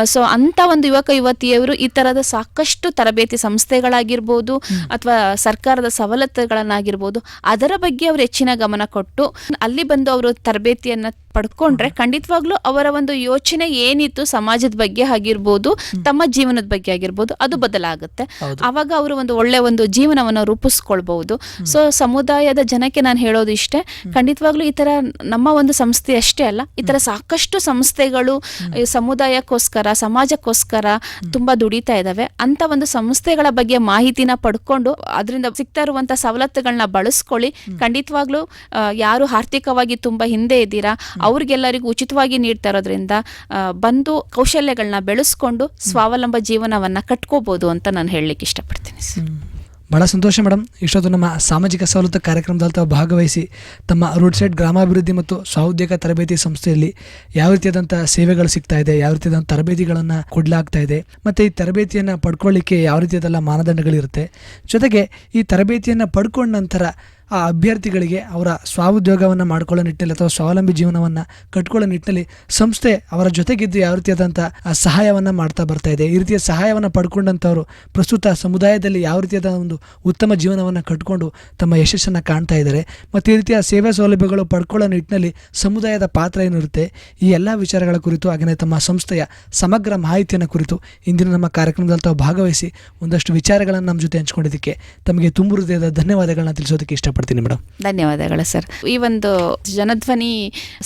ಸೊ ಅಂತ ಒಂದು ಯುವಕ ಯುವತಿಯರು ಈ ತರದ ಸಾಕಷ್ಟು ತರಬೇತಿ ಸಂಸ್ಥೆಗಳಾಗಿರ್ಬೋದು ಅಥವಾ ಸರ್ಕಾರದ ಸವಲತ್ತುಗಳನ್ನಾಗಿರ್ಬೋದು ಅದರ ಬಗ್ಗೆ ಅವರು ಹೆಚ್ಚಿನ ಗಮನ ಕೊಟ್ಟು ಅಲ್ಲಿ ಬಂದು ಅವರು ತರಬೇತಿಯನ್ನ ಪಡ್ಕೊಂಡ್ರೆ ಖಂಡಿತವಾಗ್ಲೂ ಅವರ ಒಂದು ಯೋಚನೆ ಏನಿತ್ತು ಸಮಾಜದ ಬಗ್ಗೆ ಆಗಿರ್ಬೋದು ತಮ್ಮ ಜೀವನದ ಬಗ್ಗೆ ಆಗಿರ್ಬೋದು ಅದು ಬದಲಾಗುತ್ತೆ. ಅವಾಗ ಅವರು ಒಂದು ಒಳ್ಳೆ ಒಂದು ಜೀವನವನ್ನು ರೂಪಿಸ್ಕೊಳ್ಬಹುದು. ಸೊ ಸಮುದಾಯದ ಜನಕ್ಕೆ ನಾನು ಹೇಳೋದು ಇಷ್ಟೇ ಖಂಡಿತವಾಗ್ಲೂ ಈ ತರ ನಮ್ಮ ಒಂದು ಸಂಸ್ಥೆ ಅಷ್ಟೇ ಅಲ್ಲ ಈ ತರ ಸಾಕಷ್ಟು ಸಂಸ್ಥೆಗಳು ಸಮುದಾಯಕ್ಕೋಸ್ಕರ ಸಮಾಜಕ್ಕೋಸ್ಕರ ತುಂಬಾ ದುಡಿತಾ ಇದಾವೆ. ಅಂತ ಒಂದು ಸಂಸ್ಥೆಗಳ ಬಗ್ಗೆ ಮಾಹಿತಿನ ಪಡ್ಕೊಂಡು ಅದರಿಂದ ಸಿಗ್ತಾ ಇರುವಂತ ಸವಲತ್ತುಗಳನ್ನ ಬಳಸ್ಕೊಳ್ಳಿ. ಖಂಡಿತವಾಗ್ಲೂ ಯಾರು ಆರ್ಥಿಕವಾಗಿ ತುಂಬಾ ಹಿಂದೆ ಇದ್ದೀರಾ ಅವ್ರಿಗೆಲ್ಲರಿಗೂ ಉಚಿತವಾಗಿ ನೀಡ್ತಾ ಇರೋದ್ರಿಂದ ಬಂದು ಕೌಶಲ್ಯಗಳನ್ನ ಬೆಳೆಸ್ಕೊಂಡು ಸ್ವಾವಲಂಬ ಜೀವನವನ್ನ ಕಟ್ಕೋಬಹುದು ಅಂತ ನಾನು ಹೇಳಲಿಕ್ಕೆ ಇಷ್ಟಪಡ್ತೀನಿ ಬಹಳ ಸಂತೋಷ ಮೇಡಮ್ ಇಷ್ಟೊತ್ತು ನಮ್ಮ ಸಾಮಾಜಿಕ ಸವಲತ್ತು ಕಾರ್ಯಕ್ರಮದಲ್ಲಿ ತಾವು ಭಾಗವಹಿಸಿ ತಮ್ಮ ರೂಡ್ ಸೈಡ್ ಗ್ರಾಮಾಭಿವೃದ್ಧಿ ಮತ್ತು ಸ್ವಉದ್ಯೋಗ ತರಬೇತಿ ಸಂಸ್ಥೆಯಲ್ಲಿ ಯಾವ ರೀತಿಯಾದಂಥ ಸೇವೆಗಳು ಸಿಗ್ತಾ ಇದೆ, ಯಾವ ರೀತಿಯಾದಂಥ ತರಬೇತಿಗಳನ್ನು ಕೊಡಲಾಗ್ತಾ ಇದೆ, ಮತ್ತು ಈ ತರಬೇತಿಯನ್ನು ಪಡ್ಕೊಳ್ಳಿಕ್ಕೆ ಯಾವ ರೀತಿಯಾದೆಲ್ಲ ಮಾನದಂಡಗಳಿರುತ್ತೆ. ಜೊತೆಗೆ ಈ ತರಬೇತಿಯನ್ನು ಪಡ್ಕೊಂಡ ನಂತರ ಆ ಅಭ್ಯರ್ಥಿಗಳಿಗೆ ಅವರ ಸ್ವಾಉದ್ಯೋಗವನ್ನು ಮಾಡ್ಕೊಳ್ಳೋ ನಿಟ್ಟಿನಲ್ಲಿ ಅಥವಾ ಸ್ವಾವಲಂಬಿ ಜೀವನವನ್ನು ಕಟ್ಕೊಳ್ಳೋ ನಿಟ್ಟಿನಲ್ಲಿ ಸಂಸ್ಥೆ ಅವರ ಜೊತೆಗಿದ್ದು ಯಾವ ರೀತಿಯಾದಂಥ ಸಹಾಯವನ್ನು ಮಾಡ್ತಾ ಬರ್ತಾ ಇದೆ. ಈ ರೀತಿಯ ಸಹಾಯವನ್ನು ಪಡ್ಕೊಂಡಂಥವರು ಪ್ರಸ್ತುತ ಸಮುದಾಯದಲ್ಲಿ ಯಾವ ರೀತಿಯಾದ ಒಂದು ಉತ್ತಮ ಜೀವನವನ್ನು ಕಟ್ಕೊಂಡು ತಮ್ಮ ಯಶಸ್ಸನ್ನು ಕಾಣ್ತಾ ಇದ್ದಾರೆ. ಮತ್ತು ಈ ರೀತಿಯ ಸೇವೆ ಸೌಲಭ್ಯಗಳು ಪಡ್ಕೊಳ್ಳೋ ನಿಟ್ಟಿನಲ್ಲಿ ಸಮುದಾಯದ ಪಾತ್ರ ಏನಿರುತ್ತೆ? ಈ ಎಲ್ಲ ವಿಚಾರಗಳ ಕುರಿತು ಹಾಗೆಯೇ ತಮ್ಮ ಸಂಸ್ಥೆಯ ಸಮಗ್ರ ಮಾಹಿತಿಯನ್ನು ಕುರಿತು ಇಂದಿನ ನಮ್ಮ ಕಾರ್ಯಕ್ರಮದಲ್ಲಿ ತಾವು ಭಾಗವಹಿಸಿ ಒಂದಷ್ಟು ವಿಚಾರಗಳನ್ನು ನಮ್ಮ ಜೊತೆ ಹಂಚ್ಕೊಂಡಿದ್ದಕ್ಕೆ ತಮಗೆ ತುಂಬು ಹೃದಯದ ಧನ್ಯವಾದಗಳನ್ನ ತಿಳಿಸೋದಕ್ಕೆ ಇಷ್ಟಪಡ್ತೀನಿ. ಮೇಡಮ್. ಧನ್ಯವಾದಗಳು ಸರ್. ಈ ಒಂದು ಜನಧ್ವನಿ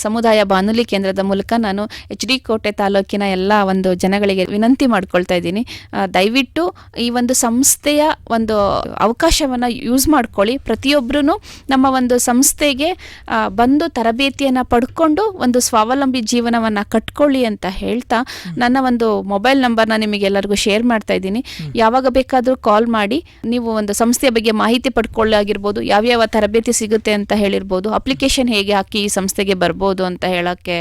ಸಮುದಾಯ ಬಾನುಲಿ ಕೇಂದ್ರದ ಮೂಲಕ ನಾನು ಎಚ್ ಡಿ ಕೋಟೆ ತಾಲೂಕಿನ ಎಲ್ಲ ಒಂದು ಜನಗಳಿಗೆ ವಿನಂತಿ ಮಾಡ್ಕೊಳ್ತಾ ಇದ್ದೀನಿ. ದಯವಿಟ್ಟು ಈ ಒಂದು ಸಂಸ್ಥೆಯ ಒಂದು ಅವಕಾಶವನ್ನು ಯೂಸ್ ಮಾಡ್ಕೊಳ್ಳಿ. ಪ್ರತಿಯೊಬ್ಬರೂ ನಮ್ಮ ಒಂದು ಸಂಸ್ಥೆಗೆ ಬಂದು ತರಬೇತಿಯನ್ನು ಪಡ್ಕೊಂಡು ಒಂದು ಸ್ವಾವಲಂಬಿ ಜೀವನವನ್ನು ಕಟ್ಕೊಳ್ಳಿ ಅಂತ ಹೇಳ್ತಾ ನನ್ನ ಒಂದು ಮೊಬೈಲ್ ನಂಬರ್ನ ನಿಮಗೆಲ್ಲರಿಗೂ ಶೇರ್ ಮಾಡ್ತಾ ಇದ್ದೀನಿ. ಯಾವಾಗ ಬೇಕಾದರೂ ಕಾಲ್ ಮಾಡಿ ನೀವು ಒಂದು ಸಂಸ್ಥೆಯ ಬಗ್ಗೆ ಮಾಹಿತಿ ಪಡ್ಕೊಳ್ಳಾಗಿರ್ಬೋದು ಯಾವ್ಯಾವ ತರಬೇತಿ ಸಿಗುತ್ತೆ ಅಂತ ಹೇಳಿರ್ಬೋದು. ಅಪ್ಲಿಕೇಶನ್ ಹೇಗೆ ಹಾಕಿ ಈ ಸಂಸ್ಥೆಗೆ ಬರ್ಬೋದು ಅಂತ ಹೇಳೋಕ್ಕೆ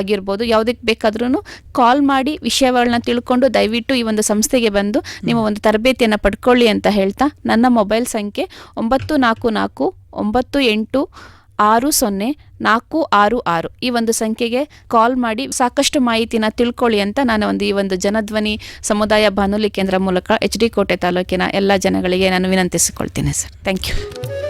ಆಗಿರ್ಬೋದು. ಯಾವುದಕ್ಕೆ ಬೇಕಾದ್ರೂ ಕಾಲ್ ಮಾಡಿ ವಿಷಯಗಳನ್ನ ತಿಳ್ಕೊಂಡು ದಯವಿಟ್ಟು ಈ ಒಂದು ಸಂಸ್ಥೆಗೆ ಬಂದು ನಿಮ್ಮ ಒಂದು ತರಬೇತಿಯನ್ನು ಪಡ್ಕೊಳ್ಳಿ ಅಂತ ಹೇಳ್ತಾ ನನ್ನ ಮೊಬೈಲ್ ಸಂಖ್ಯೆ ಒಂಬತ್ತು ನಾಲ್ಕು ನಾಲ್ಕು ಒಂಬತ್ತು ಎಂಟು ಆರು ಸೊನ್ನೆ ನಾಲ್ಕು ಆರು ಆರು. ಈ ಒಂದು ಸಂಖ್ಯೆಗೆ ಕಾಲ್ ಮಾಡಿ ಸಾಕಷ್ಟು ಮಾಹಿತಿನ ತಿಳ್ಕೊಳ್ಳಿ ಅಂತ ನಾನು ಒಂದು ಈ ಒಂದು ಜನಧ್ವನಿ ಸಮುದಾಯ ಬಾನುಲಿ ಕೇಂದ್ರ ಮೂಲಕ ಎಚ್ ಡಿ ಕೋಟೆ ತಾಲೂಕಿನ ಎಲ್ಲ ಜನಗಳಿಗೆ ನಾನು ವಿನಂತಿಸಿಕೊಳ್ತೀನಿ ಸರ್. ಥ್ಯಾಂಕ್ ಯು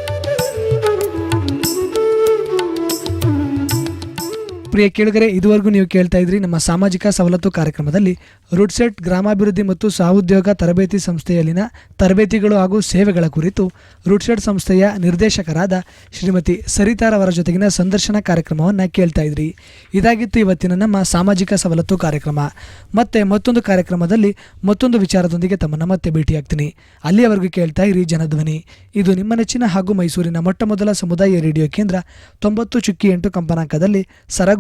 ಪ್ರಿಯ ಕೇಳುಗರೆ, ಇದುವರೆಗೂ ನೀವು ಕೇಳ್ತಾ ಇದ್ರಿ ನಮ್ಮ ಸಾಮಾಜಿಕ ಸವಲತ್ತು ಕಾರ್ಯಕ್ರಮದಲ್ಲಿ ರುಡ್ಸೆಟ್ ಗ್ರಾಮಾಭಿವೃದ್ಧಿ ಮತ್ತು ಸಹೋದ್ಯೋಗ ತರಬೇತಿ ಸಂಸ್ಥೆಯಲ್ಲಿನ ತರಬೇತಿಗಳು ಹಾಗೂ ಸೇವೆಗಳ ಕುರಿತು ರುಡ್ಸೆಟ್ ಸಂಸ್ಥೆಯ ನಿರ್ದೇಶಕರಾದ ಶ್ರೀಮತಿ ಸರಿತಾರವರ ಜೊತೆಗಿನ ಸಂದರ್ಶನ ಕಾರ್ಯಕ್ರಮವನ್ನು ಕೇಳ್ತಾ ಇದ್ರಿ. ಇದಾಗಿತ್ತು ಇವತ್ತಿನ ನಮ್ಮ ಸಾಮಾಜಿಕ ಸವಲತ್ತು ಕಾರ್ಯಕ್ರಮ. ಮತ್ತೆ ಮತ್ತೊಂದು ಕಾರ್ಯಕ್ರಮದಲ್ಲಿ ಮತ್ತೊಂದು ವಿಚಾರದೊಂದಿಗೆ ತಮ್ಮನ್ನು ಮತ್ತೆ ಭೇಟಿಯಾಗ್ತೀನಿ. ಅಲ್ಲಿಯವರೆಗೂ ಕೇಳ್ತಾ ಇರಿ ಜನಧ್ವನಿ. ಇದು ನಿಮ್ಮ ನೆಚ್ಚಿನ ಹಾಗೂ ಮೈಸೂರಿನ ಮೊಟ್ಟ ಮೊದಲ ಸಮುದಾಯ ರೇಡಿಯೋ ಕೇಂದ್ರ ತೊಂಬತ್ತು ಚುಕ್ಕಿ ಎಂಟು ಕಂಪನಾಂಕದಲ್ಲಿ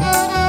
Música